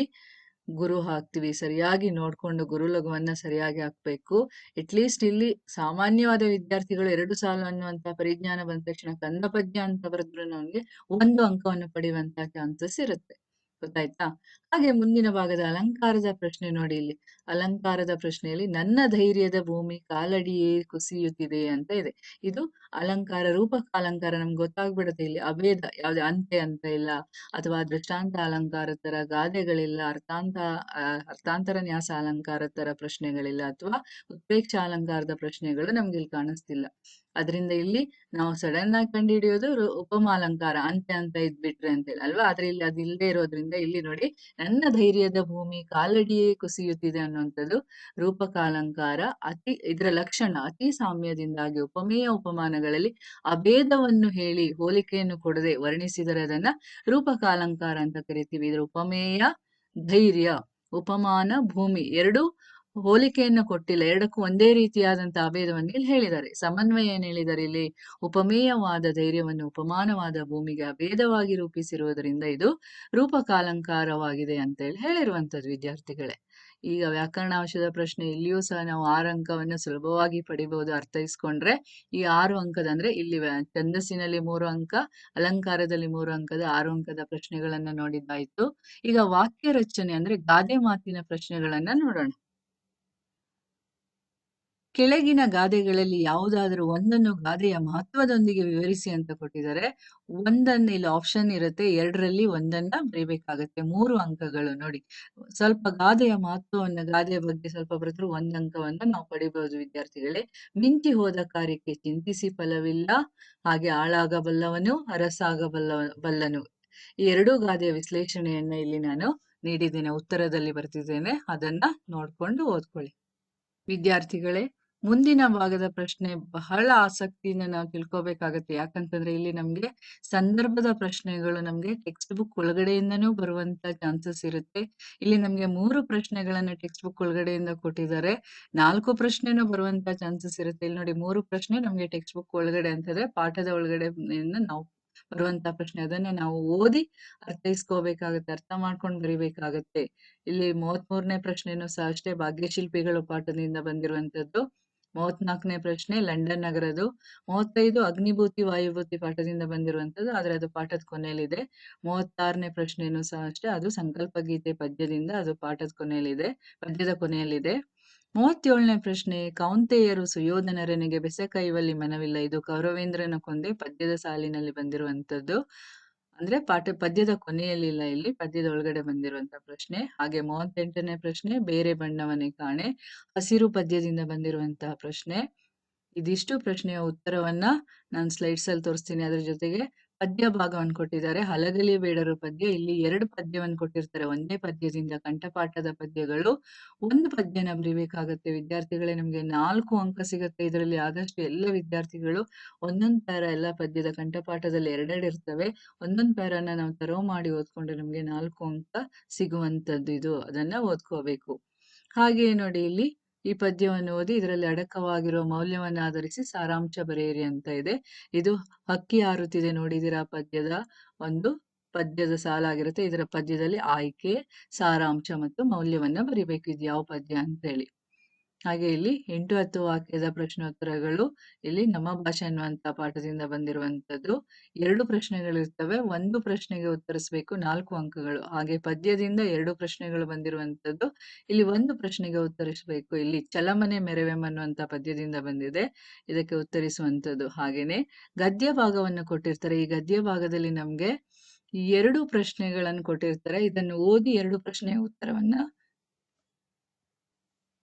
ಗುರು ಹಾಕ್ತಿವಿ, ಸರಿಯಾಗಿ ನೋಡ್ಕೊಂಡು ಗುರು ಲಘುವನ್ನ ಸರಿಯಾಗಿ ಹಾಕ್ಬೇಕು. ಅಟ್ಲೀಸ್ಟ್ ಇಲ್ಲಿ ಸಾಮಾನ್ಯವಾದ ವಿದ್ಯಾರ್ಥಿಗಳು ಎರಡು ಸಾಲು ಅನ್ನುವಂತ ಪರಿಜ್ಞಾನ ಬಂದ ತಕ್ಷಣ ಕಂದಪದ್ಯ ಅಂತ ಬರೆದ್ರು ನಮ್ಗೆ ಒಂದು ಅಂಕವನ್ನು ಪಡೆಯುವಂತ ಚಾನ್ಸಸ್ ಇರುತ್ತೆ. ಗೊತ್ತಾಯ್ತಾ? ಹಾಗೆ ಮುಂದಿನ ಭಾಗದ ಅಲಂಕಾರದ ಪ್ರಶ್ನೆ ನೋಡಿ ಇಲ್ಲಿ. ಅಲಂಕಾರದ ಪ್ರಶ್ನೆಯಲ್ಲಿ, ನನ್ನ ಧೈರ್ಯದ ಭೂಮಿ ಕಾಲಡಿಯೇ ಕುಸಿಯುತ್ತಿದೆ ಅಂತ ಇದೆ. ಇದು ಅಲಂಕಾರ ರೂಪಕ ಅಲಂಕಾರ ನಮ್ಗೆ ಗೊತ್ತಾಗ್ಬಿಡುತ್ತೆ ಇಲ್ಲಿ. ಅಭೇದ, ಯಾವ್ದು ಅಂತೆ ಅಂತ ಇಲ್ಲ. ಅಥವಾ ದೃಷ್ಟಾಂತ ಅಲಂಕಾರ ತರ ಗಾದೆಗಳಿಲ್ಲ. ಅರ್ಥಾಂತ ಅರ್ಥಾಂತರ ನ್ಯಾಸ ಅಲಂಕಾರ ತರ ಪ್ರಶ್ನೆಗಳಿಲ್ಲ. ಅಥವಾ ಉತ್ಪ್ರೇಕ್ಷ ಅಲಂಕಾರದ ಪ್ರಶ್ನೆಗಳು ನಮ್ಗೆ ಇಲ್ಲಿ ಕಾಣಿಸ್ತಿಲ್ಲ. ಅದರಿಂದ ಇಲ್ಲಿ ನಾವು ಸಡನ್ ಆಗಿ ಕಂಡುಹಿಡಿಯೋದು ಹಿಡಿಯೋದು ಉಪಮಾಲಂಕಾರ ಅಂತೆ ಅಂತ ಇದ್ಬಿಟ್ರೆ ಅಂತ ಹೇಳಿ ಅಲ್ವಾ? ಆದ್ರೆ ಇಲ್ಲಿ ಅದು ಇಲ್ಲದೆ ಇರೋದ್ರಿಂದ ಇಲ್ಲಿ ನೋಡಿ ನನ್ನ ಧೈರ್ಯದ ಭೂಮಿ ಕಾಲಡಿಯೇ ಕುಸಿಯುತ್ತಿದೆ ಅನ್ನುವಂಥದ್ದು ರೂಪಕಾಲಂಕಾರ, ಅತಿ ಇದರ ಲಕ್ಷಣ ಅತಿ ಸಾಮ್ಯದಿಂದಾಗಿ ಉಪಮೇಯ ಉಪಮಾನಗಳಲ್ಲಿ ಅಭೇದವನ್ನು ಹೇಳಿ ಹೋಲಿಕೆಯನ್ನು ಕೊಡದೆ ವರ್ಣಿಸಿದರೆ ಅದನ್ನ ರೂಪಕಾಲಂಕಾರ ಅಂತ ಕರಿತೀವಿ. ಇದರ ಉಪಮೇಯ, ಧೈರ್ಯ, ಉಪಮಾನ, ಭೂಮಿ ಎರಡು ಹೋಲಿಕೆಯನ್ನು ಕೊಟ್ಟಿಲ್ಲ. ಎರಡಕ್ಕೂ ಒಂದೇ ರೀತಿಯಾದಂತಹ ಅಭೇದವನ್ನು ಇಲ್ಲಿ ಹೇಳಿದ್ದಾರೆ. ಸಮನ್ವಯ ಏನ್ ಹೇಳಿದ್ದಾರೆ ಇಲ್ಲಿ? ಉಪಮೇಯವಾದ ಧೈರ್ಯವನ್ನು ಉಪಮಾನವಾದ ಭೂಮಿಗೆ ಅಭೇದವಾಗಿ ರೂಪಿಸಿರುವುದರಿಂದ ಇದು ರೂಪಕಾಲಂಕಾರವಾಗಿದೆ ಅಂತ ಹೇಳಿ ಹೇಳಿರುವಂತದ್ದು ವಿದ್ಯಾರ್ಥಿಗಳೇ. ಈಗ ವ್ಯಾಕರಣಾಂಶದ ಪ್ರಶ್ನೆ, ಇಲ್ಲಿಯೂ ಸಹ ನಾವು ಆರು ಅಂಕವನ್ನು ಸುಲಭವಾಗಿ ಪಡಿಬಹುದು ಅರ್ಥೈಸ್ಕೊಂಡ್ರೆ, ಈ ಆರು ಅಂಕದ ಅಂದ್ರೆ ಇಲ್ಲಿ ಛಂದಸ್ಸಿನಲ್ಲಿ ಮೂರು ಅಂಕ, ಅಲಂಕಾರದಲ್ಲಿ ಮೂರು ಅಂಕದ ಆರು ಅಂಕದ ಪ್ರಶ್ನೆಗಳನ್ನ ನೋಡಿದ್ದಾಯ್ತು. ಈಗ ವಾಕ್ಯ ರಚನೆ ಅಂದ್ರೆ ಗಾದೆ ಮಾತಿನ ಪ್ರಶ್ನೆಗಳನ್ನ ನೋಡೋಣ. ಕೆಳಗಿನ ಗಾದೆಗಳಲ್ಲಿ ಯಾವುದಾದರೂ ಒಂದನ್ನು ಗಾದೆಯ ಮಹತ್ವದೊಂದಿಗೆ ವಿವರಿಸಿ ಅಂತ ಕೊಟ್ಟಿದ್ದಾರೆ. ಒಂದನ್ನ ಇಲ್ಲಿ ಆಪ್ಷನ್ ಇರುತ್ತೆ. ಎರಡರಲ್ಲಿ ಒಂದನ್ನ ಬರೀಬೇಕಾಗತ್ತೆ. ಮೂರು ಅಂಕಗಳು ನೋಡಿ. ಸ್ವಲ್ಪ ಗಾದೆಯ ಮಹತ್ವವನ್ನು, ಗಾದೆಯ ಬಗ್ಗೆ ಸ್ವಲ್ಪ ಬರೆದ್ರು ಒಂದ್ ಅಂಕವನ್ನ ನಾವು ಪಡಿಬಹುದು ವಿದ್ಯಾರ್ಥಿಗಳೇ. ಮಿಂಚಿ ಹೋದ ಕಾರ್ಯಕ್ಕೆ ಚಿಂತಿಸಿ ಫಲವಿಲ್ಲ. ಹಾಗೆ ಆಳಾಗಬಲ್ಲವನು ಅರಸಾಗಬಲ್ಲ ಬಲ್ಲನು ಈ ಎರಡೂ ಗಾದೆಯ ವಿಶ್ಲೇಷಣೆಯನ್ನ ಇಲ್ಲಿ ನಾನು ನೀಡಿದ್ದೇನೆ. ಉತ್ತರದಲ್ಲಿ ಬರ್ತಿದ್ದೇನೆ. ಅದನ್ನ ನೋಡ್ಕೊಂಡು ಓದ್ಕೊಳ್ಳಿ. ವಿದ್ಯಾರ್ಥಿಗಳೇ ಮುಂದಿನ ಭಾಗದ ಪ್ರಶ್ನೆ ಬಹಳ ಆಸಕ್ತಿಯಿಂದ ನಾವು ತಿಳ್ಕೊಬೇಕಾಗತ್ತೆ. ಯಾಕಂತಂದ್ರೆ ಇಲ್ಲಿ ನಮ್ಗೆ ಸಂದರ್ಭದ ಪ್ರಶ್ನೆಗಳು ನಮ್ಗೆ ಟೆಕ್ಸ್ಟ್ ಬುಕ್ ಒಳಗಡೆಯಿಂದನೂ ಬರುವಂತ ಚಾನ್ಸಸ್ ಇರುತ್ತೆ. ಇಲ್ಲಿ ನಮ್ಗೆ ಮೂರು ಪ್ರಶ್ನೆಗಳನ್ನ ಟೆಕ್ಸ್ಟ್ ಬುಕ್ ಒಳಗಡೆಯಿಂದ ಕೊಟ್ಟಿದ್ದಾರೆ. ನಾಲ್ಕು ಪ್ರಶ್ನೆನೂ ಬರುವಂತ ಚಾನ್ಸಸ್ ಇರುತ್ತೆ. ಇಲ್ಲಿ ನೋಡಿ ಮೂರು ಪ್ರಶ್ನೆ ನಮ್ಗೆ ಟೆಕ್ಸ್ಟ್ ಬುಕ್ ಒಳಗಡೆ ಅಂತಂದ್ರೆ ಪಾಠದ ಒಳಗಡೆ ನಾವು ಬರುವಂತ ಪ್ರಶ್ನೆ. ಅದನ್ನ ನಾವು ಓದಿ ಅರ್ಥೈಸ್ಕೋಬೇಕಾಗತ್ತೆ, ಅರ್ಥ ಮಾಡ್ಕೊಂಡು ಬರಿಬೇಕಾಗತ್ತೆ. ಇಲ್ಲಿ ಮೂವತ್ಮೂರನೇ ಪ್ರಶ್ನೆನೂ ಸಹ ಅಷ್ಟೇ. ಭಾಗ್ಯಶಿಲ್ಪಿಗಳು ಪಾಠದಿಂದ ಬಂದಿರುವಂತದ್ದು. ಮೂವತ್ನಾಲ್ಕನೇ ಪ್ರಶ್ನೆ ಲಂಡನ್ ನಗರದು ಮೂವತ್ತೈದು ಅಗ್ನಿಭೂತಿ ವಾಯುಭೂತಿ ಪಾಠದಿಂದ ಬಂದಿರುವಂತದ್ದು, ಆದ್ರೆ ಅದು ಪಾಠದ ಕೊನೆಯಲ್ಲಿದೆ. ಮೂವತ್ತಾರನೇ ಪ್ರಶ್ನೆನೂ ಸಹ ಅಷ್ಟೇ, ಅದು ಸಂಕಲ್ಪ ಗೀತೆ ಪದ್ಯದಿಂದ ಅದು ಪಾಠದ ಕೊನೆಯಲ್ಲಿದೆ, ಪದ್ಯದ ಕೊನೆಯಲ್ಲಿದೆ. ಮೂವತ್ತೇಳನೇ ಪ್ರಶ್ನೆ, ಕೌಂತೆಯರು ಸುಯೋಧನರನಿಗೆ ಬೆಸೆಕೈವಲ್ಲಿ ಮನವಿಲ್ಲ, ಇದು ಕೌರವೇಂದ್ರನ ಕೊಂದೆ ಪದ್ಯದ ಸಾಲಿನಲ್ಲಿ ಬಂದಿರುವಂತದ್ದು. ಅಂದ್ರೆ ಪಾಠ ಪದ್ಯದ ಕೊನೆಯಲ್ಲಿಲ್ಲ ಇಲ್ಲಿ ಪದ್ಯದ ಒಳಗಡೆ ಬಂದಿರುವಂತ ಪ್ರಶ್ನೆ, ಹಾಗೆ ಮೂವತ್ತೆಂಟನೇ ಪ್ರಶ್ನೆ, ಬೇರೆ ಬಣ್ಣವನ್ನೇ ಕಾಣೆ, ಹಸಿರು ಪದ್ಯದಿಂದ ಬಂದಿರುವಂತಹ ಪ್ರಶ್ನೆ. ಇದಿಷ್ಟು ಪ್ರಶ್ನೆಯ ಉತ್ತರವನ್ನ ನಾನು ಸ್ಲೈಡ್ಸ್ ಅಲ್ಲಿ ತೋರಿಸ್ತೀನಿ ಅದ್ರ ಜೊತೆಗೆ. ಪದ್ಯ ಭಾಗವನ್ನು ಕೊಟ್ಟಿದ್ದಾರೆ. ಹಲಗಲಿ ಬೇಡರು ಪದ್ಯ. ಇಲ್ಲಿ ಎರಡು ಪದ್ಯವನ್ನು ಕೊಟ್ಟಿರ್ತಾರೆ. ಒಂದೇ ಪದ್ಯದಿಂದ ಕಂಠಪಾಠದ ಪದ್ಯಗಳು. ಒಂದು ಪದ್ಯನ ಬರಿಬೇಕಾಗತ್ತೆ ವಿದ್ಯಾರ್ಥಿಗಳೇ ನಮ್ಗೆ ನಾಲ್ಕು ಅಂಕ ಸಿಗುತ್ತೆ. ಇದರಲ್ಲಿ ಆದಷ್ಟು ಎಲ್ಲ ವಿದ್ಯಾರ್ಥಿಗಳು ಒಂದೊಂದು ಪ್ಯಾರ ಎಲ್ಲ ಪದ್ಯದ ಕಂಠಪಾಠದಲ್ಲಿ ಎರಡೆರಡು ಇರ್ತವೆ. ಒಂದೊಂದು ಪ್ಯಾರನ ನಾವು ತರೋ ಮಾಡಿ ಓದ್ಕೊಂಡ್ರೆ ನಮ್ಗೆ ನಾಲ್ಕು ಅಂಕ ಸಿಗುವಂತದ್ದು ಇದು. ಅದನ್ನ ಓದ್ಕೋಬೇಕು. ಹಾಗೆ ನೋಡಿ ಇಲ್ಲಿ ಈ ಪದ್ಯವನ್ನು ಓದಿ ಇದರಲ್ಲಿ ಅಡಕವಾಗಿರುವ ಮೌಲ್ಯವನ್ನು ಆಧರಿಸಿ ಸಾರಾಂಶ ಬರೆಯಿರಿ ಅಂತ ಇದೆ. ಇದು ಹಕ್ಕಿ ಹಾರುತ್ತಿದೆ ನೋಡಿದಿರಾ ಪದ್ಯದ ಒಂದು ಪದ್ಯದ ಸಾಲಾಗಿರುತ್ತೆ. ಇದರ ಪದ್ಯದಲ್ಲಿ ಆಯ್ಕೆ, ಸಾರಾಂಶ ಮತ್ತು ಮೌಲ್ಯವನ್ನ ಬರಿಬೇಕು. ಇದು ಯಾವ ಪದ್ಯ ಅಂತ ಹೇಳಿ. ಹಾಗೆ ಇಲ್ಲಿ ಎಂಟು ಹತ್ತು ವಾಕ್ಯದ ಪ್ರಶ್ನೋತ್ತರಗಳು ಇಲ್ಲಿ ನಮ್ಮ ಭಾಷೆ ಅನ್ನುವಂತ ಪಾಠದಿಂದ ಬಂದಿರುವಂತದ್ದು ಎರಡು ಪ್ರಶ್ನೆಗಳಿರ್ತವೆ ಒಂದು ಪ್ರಶ್ನೆಗೆ ಉತ್ತರಿಸಬೇಕು ನಾಲ್ಕು ಅಂಕಗಳು. ಹಾಗೆ ಪದ್ಯದಿಂದ ಎರಡು ಪ್ರಶ್ನೆಗಳು ಬಂದಿರುವಂತದ್ದು ಇಲ್ಲಿ ಒಂದು ಪ್ರಶ್ನೆಗೆ ಉತ್ತರಿಸಬೇಕು. ಇಲ್ಲಿ ಚಲಮನೆ ಮೆರವೆಂ ಅನ್ನುವಂತ ಪದ್ಯದಿಂದ ಬಂದಿದೆ. ಇದಕ್ಕೆ ಉತ್ತರಿಸುವಂತದ್ದು ಹಾಗೇನೆ ಗದ್ಯ ಭಾಗವನ್ನು ಕೊಟ್ಟಿರ್ತಾರೆ. ಈ ಗದ್ಯ ಭಾಗದಲ್ಲಿ ನಮ್ಗೆ ಎರಡು ಪ್ರಶ್ನೆಗಳನ್ನು ಕೊಟ್ಟಿರ್ತಾರೆ. ಇದನ್ನು ಓದಿ ಎರಡು ಪ್ರಶ್ನೆಯ ಉತ್ತರವನ್ನ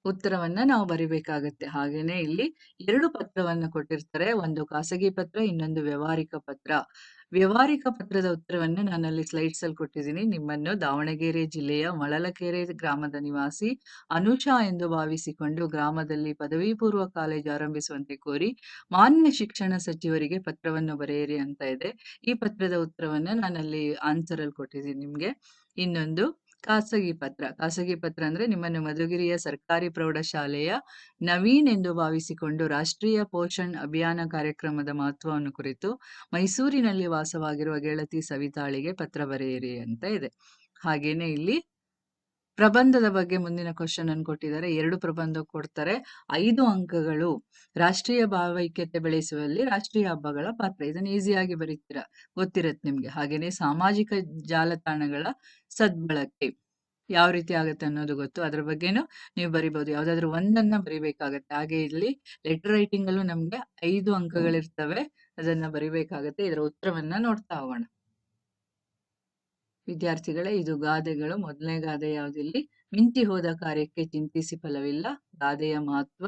ಉತ್ತರವನ್ನ ನಾವು ಬರಿಬೇಕಾಗತ್ತೆ. ಹಾಗೇನೆ ಇಲ್ಲಿ ಎರಡು ಪತ್ರವನ್ನ ಕೊಟ್ಟಿರ್ತಾರೆ. ಒಂದು ಖಾಸಗಿ ಪತ್ರ, ಇನ್ನೊಂದು ವ್ಯವಹಾರಿಕ ಪತ್ರ. ವ್ಯವಹಾರಿಕ ಪತ್ರದ ಉತ್ತರವನ್ನು ನಾನು ಅಲ್ಲಿ ಸ್ಲೈಡ್ಸ್ ಅಲ್ಲಿ ಕೊಟ್ಟಿದ್ದೀನಿ. ನಿಮ್ಮನ್ನು ದಾವಣಗೆರೆ ಜಿಲ್ಲೆಯ ಮಳಲಕೆರೆ ಗ್ರಾಮದ ನಿವಾಸಿ ಅನುಷಾ ಎಂದು ಭಾವಿಸಿಕೊಂಡು ಗ್ರಾಮದಲ್ಲಿ ಪದವಿ ಪೂರ್ವ ಕಾಲೇಜು ಆರಂಭಿಸುವಂತೆ ಕೋರಿ ಮಾನ್ಯ ಶಿಕ್ಷಣ ಸಚಿವರಿಗೆ ಪತ್ರವನ್ನು ಬರೆಯಿರಿ ಅಂತ ಇದೆ. ಈ ಪತ್ರದ ಉತ್ತರವನ್ನ ನಾನು ಅಲ್ಲಿ ಆನ್ಸರ್ ಅಲ್ಲಿ ಕೊಟ್ಟಿದ್ದೀನಿ ನಿಮ್ಗೆ. ಇನ್ನೊಂದು ಖಾಸಗಿ ಪತ್ರ. ಖಾಸಗಿ ಪತ್ರ ಅಂದ್ರೆ ನಿಮ್ಮನ್ನು ಮಧುಗಿರಿಯ ಸರ್ಕಾರಿ ಪ್ರೌಢಶಾಲೆಯ ನವೀನ್ ಎಂದು ಭಾವಿಸಿಕೊಂಡು ರಾಷ್ಟ್ರೀಯ ಪೋಷಣ್ ಅಭಿಯಾನ ಕಾರ್ಯಕ್ರಮದ ಮಹತ್ವವನ್ನು ಕುರಿತು ಮೈಸೂರಿನಲ್ಲಿ ವಾಸವಾಗಿರುವ ಗೆಳತಿ ಸವಿತಾಳಿಗೆ ಪತ್ರ ಬರೆಯಿರಿ ಅಂತ ಇದೆ. ಹಾಗೇನೆ ಇಲ್ಲಿ ಪ್ರಬಂಧದ ಬಗ್ಗೆ ಮುಂದಿನ ಕ್ವಶನ್ ಅನ್ನು ಕೊಟ್ಟಿದ್ದಾರೆ. ಎರಡು ಪ್ರಬಂಧ ಕೊಡ್ತಾರೆ. ಐದು ಅಂಕಗಳು ರಾಷ್ಟ್ರೀಯ ಭಾವೈಕ್ಯತೆ ಬೆಳೆಸುವಲ್ಲಿ ರಾಷ್ಟ್ರೀಯ ಹಬ್ಬಗಳ ಪಾತ್ರ. ಇದನ್ನ ಈಸಿಯಾಗಿ ಬರೀತೀರಾ? ಗೊತ್ತಿರತ್ತೆ ನಿಮ್ಗೆ. ಹಾಗೇನೆ ಸಾಮಾಜಿಕ ಜಾಲತಾಣಗಳ ಸದ್ಬಳಕೆ ಯಾವ ರೀತಿ ಆಗುತ್ತೆ ಅನ್ನೋದು ಗೊತ್ತು. ಅದ್ರ ಬಗ್ಗೆನೂ ನೀವು ಬರಿಬಹುದು. ಯಾವ್ದಾದ್ರು ಒಂದನ್ನ ಬರಿಬೇಕಾಗತ್ತೆ. ಹಾಗೆ ಇಲ್ಲಿ ಲೆಟರ್ ರೈಟಿಂಗ್ ಅಲ್ಲೂ ನಮ್ಗೆ ಐದು ಅಂಕಗಳಿರ್ತವೆ. ಅದನ್ನ ಬರಿಬೇಕಾಗತ್ತೆ. ಇದರ ಉತ್ತರವನ್ನ ನೋಡ್ತಾ ಹೋಗೋಣ. ವಿದ್ಯಾರ್ಥಿಗಳೇ ಇದು ಗಾದೆಗಳು. ಮೊದಲನೇ ಗಾದೆ ಯಾವುದಿಲ್ಲಿ? ಮಿಂಚಿ ಹೋದ ಕಾರ್ಯಕ್ಕೆ ಚಿಂತಿಸಿ ಫಲವಿಲ್ಲ. ಗಾದೆಯ ಮಹತ್ವ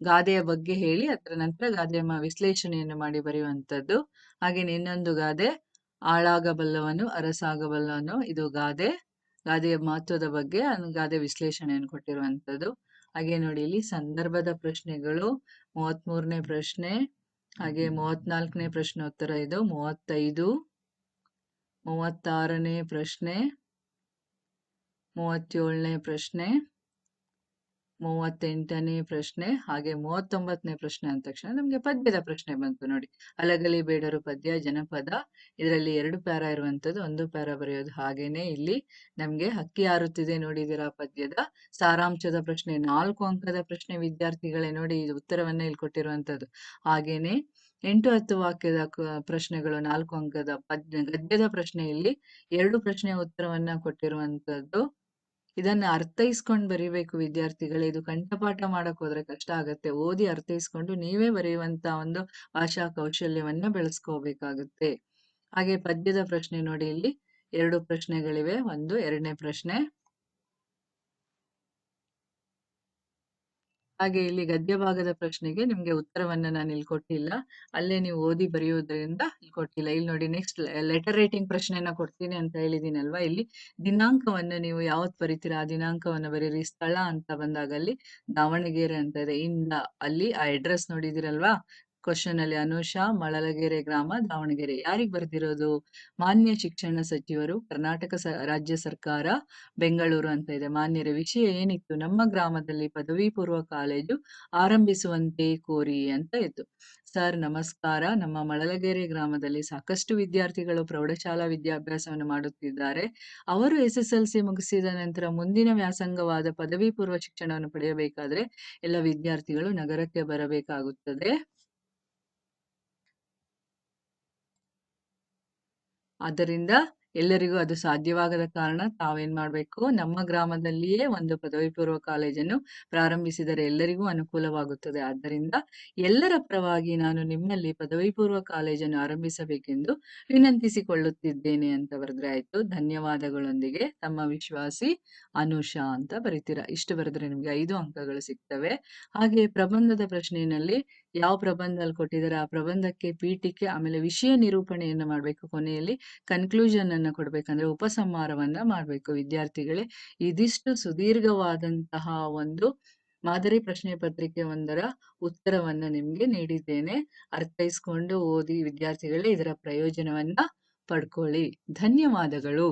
ಗಾದೆಯ ಬಗ್ಗೆ ಹೇಳಿ, ಅದರ ನಂತರ ಗಾದೆಯ ವಿಶ್ಲೇಷಣೆಯನ್ನು ಮಾಡಿ ಬರೆಯುವಂಥದ್ದು. ಹಾಗೆ ಇನ್ನೊಂದು ಗಾದೆ, ಆಳಾಗಬಲ್ಲವನು, ಅರಸಾಗಬಲ್ಲವನು. ಇದು ಗಾದೆ, ಗಾದೆಯ ಮಹತ್ವದ ಬಗ್ಗೆ ಗಾದೆ ವಿಶ್ಲೇಷಣೆಯನ್ನು ಕೊಟ್ಟಿರುವಂಥದ್ದು. ಹಾಗೆ ನೋಡಿ, ಇಲ್ಲಿ ಸಂದರ್ಭದ ಪ್ರಶ್ನೆಗಳು ಮೂವತ್ಮೂರನೇ ಪ್ರಶ್ನೆ ಹಾಗೆ ಮೂವತ್ನಾಲ್ಕನೇ ಪ್ರಶ್ನೋತ್ತರ ಇದು, ಮೂವತ್ತೈದು. ಮೂವತ್ತಾರನೇ ಪ್ರಶ್ನೆ, ಮೂವತ್ತೇಳನೇ ಪ್ರಶ್ನೆ, ಮೂವತ್ತೆಂಟನೇ ಪ್ರಶ್ನೆ, ಹಾಗೆ ಮೂವತ್ತೊಂಬತ್ತನೇ ಪ್ರಶ್ನೆ ಅಂದ ತಕ್ಷಣ ನಮ್ಗೆ ಪದ್ಯದ ಪ್ರಶ್ನೆ ಬಂತು ನೋಡಿ. ಅಲಗಲಿ ಬೇಡರು ಪದ್ಯ, ಜನಪದ, ಇದರಲ್ಲಿ ಎರಡು ಪ್ಯಾರ ಇರುವಂತದ್ದು, ಒಂದು ಪ್ಯಾರ ಬರೆಯೋದು ಹಾಗೇನೆ ಇಲ್ಲಿ. ನಮ್ಗೆ ಹಕ್ಕಿ ಹಾರುತ್ತಿದೆ ನೋಡಿದಿರಾ ಪದ್ಯದ? ಸಾರಾಂಶದ ಪ್ರಶ್ನೆ, ನಾಲ್ಕು ಅಂಕದ ಪ್ರಶ್ನೆ ವಿದ್ಯಾರ್ಥಿಗಳೇ ನೋಡಿ, ಇದು ಉತ್ತರವನ್ನ ಇಲ್ಲಿ ಕೊಟ್ಟಿರುವಂತದ್ದು. ಹಾಗೇನೆ ಎಂಟು ಹತ್ತು ವಾಕ್ಯದ ಪ್ರಶ್ನೆಗಳು, ನಾಲ್ಕು ಅಂಕದ ಪದ್ಯ ಗದ್ಯದ ಪ್ರಶ್ನೆಯಲ್ಲಿ ಎರಡು ಪ್ರಶ್ನೆಯ ಉತ್ತರವನ್ನ ಕೊಟ್ಟಿರುವಂತದ್ದು. ಇದನ್ನ ಅರ್ಥೈಸ್ಕೊಂಡು ಬರಿಬೇಕು ವಿದ್ಯಾರ್ಥಿಗಳೇ. ಇದು ಕಂಠಪಾಠ ಮಾಡಕ್ ಹೋದ್ರೆ ಕಷ್ಟ ಆಗತ್ತೆ. ಓದಿ ಅರ್ಥೈಸ್ಕೊಂಡು ನೀವೇ ಬರೆಯುವಂತ ಒಂದು ಭಾಷಾ ಕೌಶಲ್ಯವನ್ನ ಬೆಳೆಸ್ಕೋಬೇಕಾಗುತ್ತೆ. ಹಾಗೆ ಪದ್ಯದ ಪ್ರಶ್ನೆ ನೋಡಿ ಇಲ್ಲಿ. ಎರಡು ಪ್ರಶ್ನೆಗಳಿವೆ. ಒಂದು, ಎರಡನೇ ಪ್ರಶ್ನೆ. ಹಾಗೆ ಇಲ್ಲಿ ಗದ್ಯ ಭಾಗದ ಪ್ರಶ್ನೆಗೆ ನಿಮ್ಗೆ ಉತ್ತರವನ್ನ ನಾನು ಇಲ್ಲಿ ಕೊಟ್ಟಿಲ್ಲ. ಅಲ್ಲೇ ನೀವು ಓದಿ ಬರೆಯೋದ್ರಿಂದ ಇಲ್ಲಿ ಕೊಟ್ಟಿಲ್ಲ. ಇಲ್ಲಿ ನೋಡಿ ನೆಕ್ಸ್ಟ್ ಲೆಟರ್ ರೈಟಿಂಗ್ ಪ್ರಶ್ನೆಯನ್ನ ಕೊಡ್ತೀನಿ ಅಂತ ಹೇಳಿದೀನಲ್ವಾ? ಇಲ್ಲಿ ದಿನಾಂಕವನ್ನು ನೀವು ಯಾವತ್ ಬರೀತೀರಾ? ಆ ದಿನಾಂಕವನ್ನ ಬರೀರಿ. ಸ್ಥಳ ಅಂತ ಬಂದಾಗ ಅಲ್ಲಿ ದಾವಣಗೆರೆ ಅಂತ ಇದೆ. ಇಂದ ಅಲ್ಲಿ ಆ ಅಡ್ರೆಸ್ ನೋಡಿದಿರಲ್ವಾ? ಕ್ವಶನ್ ಅಲ್ಲಿ ಅನುಷಾ, ಮಳಲಗೆರೆ ಗ್ರಾಮ, ದಾವಣಗೆರೆ. ಯಾರಿಗ್ ಬರ್ದಿರೋದು? ಮಾನ್ಯ ಶಿಕ್ಷಣ ಸಚಿವರು, ಕರ್ನಾಟಕ ರಾಜ್ಯ ಸರ್ಕಾರ, ಬೆಂಗಳೂರು ಅಂತ ಇದೆ. ಮಾನ್ಯರ ವಿಷಯ ಏನಿತ್ತು? ನಮ್ಮ ಗ್ರಾಮದಲ್ಲಿ ಪದವಿ ಪೂರ್ವ ಕಾಲೇಜು ಆರಂಭಿಸುವಂತೆ ಕೋರಿ ಅಂತ ಇತ್ತು. ಸರ್, ನಮಸ್ಕಾರ. ನಮ್ಮ ಮಳಲಗೆರೆ ಗ್ರಾಮದಲ್ಲಿ ಸಾಕಷ್ಟು ವಿದ್ಯಾರ್ಥಿಗಳು ಪ್ರೌಢಶಾಲಾ ವಿದ್ಯಾಭ್ಯಾಸವನ್ನು ಮಾಡುತ್ತಿದ್ದಾರೆ. ಅವರು ಎಸ್ ಎಸ್ ಎಲ್ ಸಿ ಮುಗಿಸಿದ ನಂತರ ಮುಂದಿನ ವ್ಯಾಸಂಗವಾದ ಪದವಿ ಪೂರ್ವ ಶಿಕ್ಷಣವನ್ನು ಪಡೆಯಬೇಕಾದ್ರೆ ಎಲ್ಲ ವಿದ್ಯಾರ್ಥಿಗಳು ನಗರಕ್ಕೆ ಬರಬೇಕಾಗುತ್ತದೆ. ಆದ್ದರಿಂದ ಎಲ್ಲರಿಗೂ ಅದು ಸಾಧ್ಯವಾಗದ ಕಾರಣ ತಾವೇನ್ ಮಾಡ್ಬೇಕು? ನಮ್ಮ ಗ್ರಾಮದಲ್ಲಿಯೇ ಒಂದು ಪದವಿ ಪೂರ್ವ ಕಾಲೇಜನ್ನು ಪ್ರಾರಂಭಿಸಿದರೆ ಎಲ್ಲರಿಗೂ ಅನುಕೂಲವಾಗುತ್ತದೆ. ಆದ್ದರಿಂದ ಎಲ್ಲರ ಪರವಾಗಿ ನಾನು ನಿಮ್ಮಲ್ಲಿ ಪದವಿ ಪೂರ್ವ ಕಾಲೇಜನ್ನು ಆರಂಭಿಸಬೇಕೆಂದು ವಿನಂತಿಸಿಕೊಳ್ಳುತ್ತಿದ್ದೇನೆ ಅಂತ ಬರೆದ್ರೆ ಆಯ್ತು. ಧನ್ಯವಾದಗಳೊಂದಿಗೆ. ತಮ್ಮ ವಿಶ್ವಾಸಿ ಅನುಷಾ ಅಂತ ಬರೀತೀರಾ. ಇಷ್ಟು ಬರೆದ್ರೆ ನಿಮ್ಗೆ ಐದು ಅಂಕಗಳು ಸಿಗ್ತವೆ. ಹಾಗೆ ಪ್ರಬಂಧದ ಪ್ರಶ್ನೆಯಲ್ಲಿ ಯಾವ ಪ್ರಬಂಧದಲ್ಲಿ ಕೊಟ್ಟಿದ್ದಾರೆ ಆ ಪ್ರಬಂಧಕ್ಕೆ ಪೀಠಿಕೆ ಆಮೇಲೆ ವಿಷಯ ನಿರೂಪಣೆಯನ್ನು ಮಾಡಬೇಕು ಕೊನೆಯಲ್ಲಿ ಕನ್ಕ್ಲೂಷನ್ ಅನ್ನ ಕೊಡ್ಬೇಕಂದ್ರೆ ಉಪಸಂಹಾರವನ್ನ ಮಾಡಬೇಕು. ವಿದ್ಯಾರ್ಥಿಗಳೇ, ಇದಿಷ್ಟು ಸುದೀರ್ಘವಾದಂತಹ ಒಂದು ಮಾದರಿ ಪ್ರಶ್ನೆ ಪತ್ರಿಕೆ ಒಂದರ ಉತ್ತರವನ್ನ ನಿಮ್ಗೆ ನೀಡಿದ್ದೇನೆ. ಅರ್ಥೈಸ್ಕೊಂಡು ಓದಿ ವಿದ್ಯಾರ್ಥಿಗಳೇ ಇದರ ಪ್ರಯೋಜನವನ್ನ ಪಡ್ಕೊಳ್ಳಿ. ಧನ್ಯವಾದಗಳು.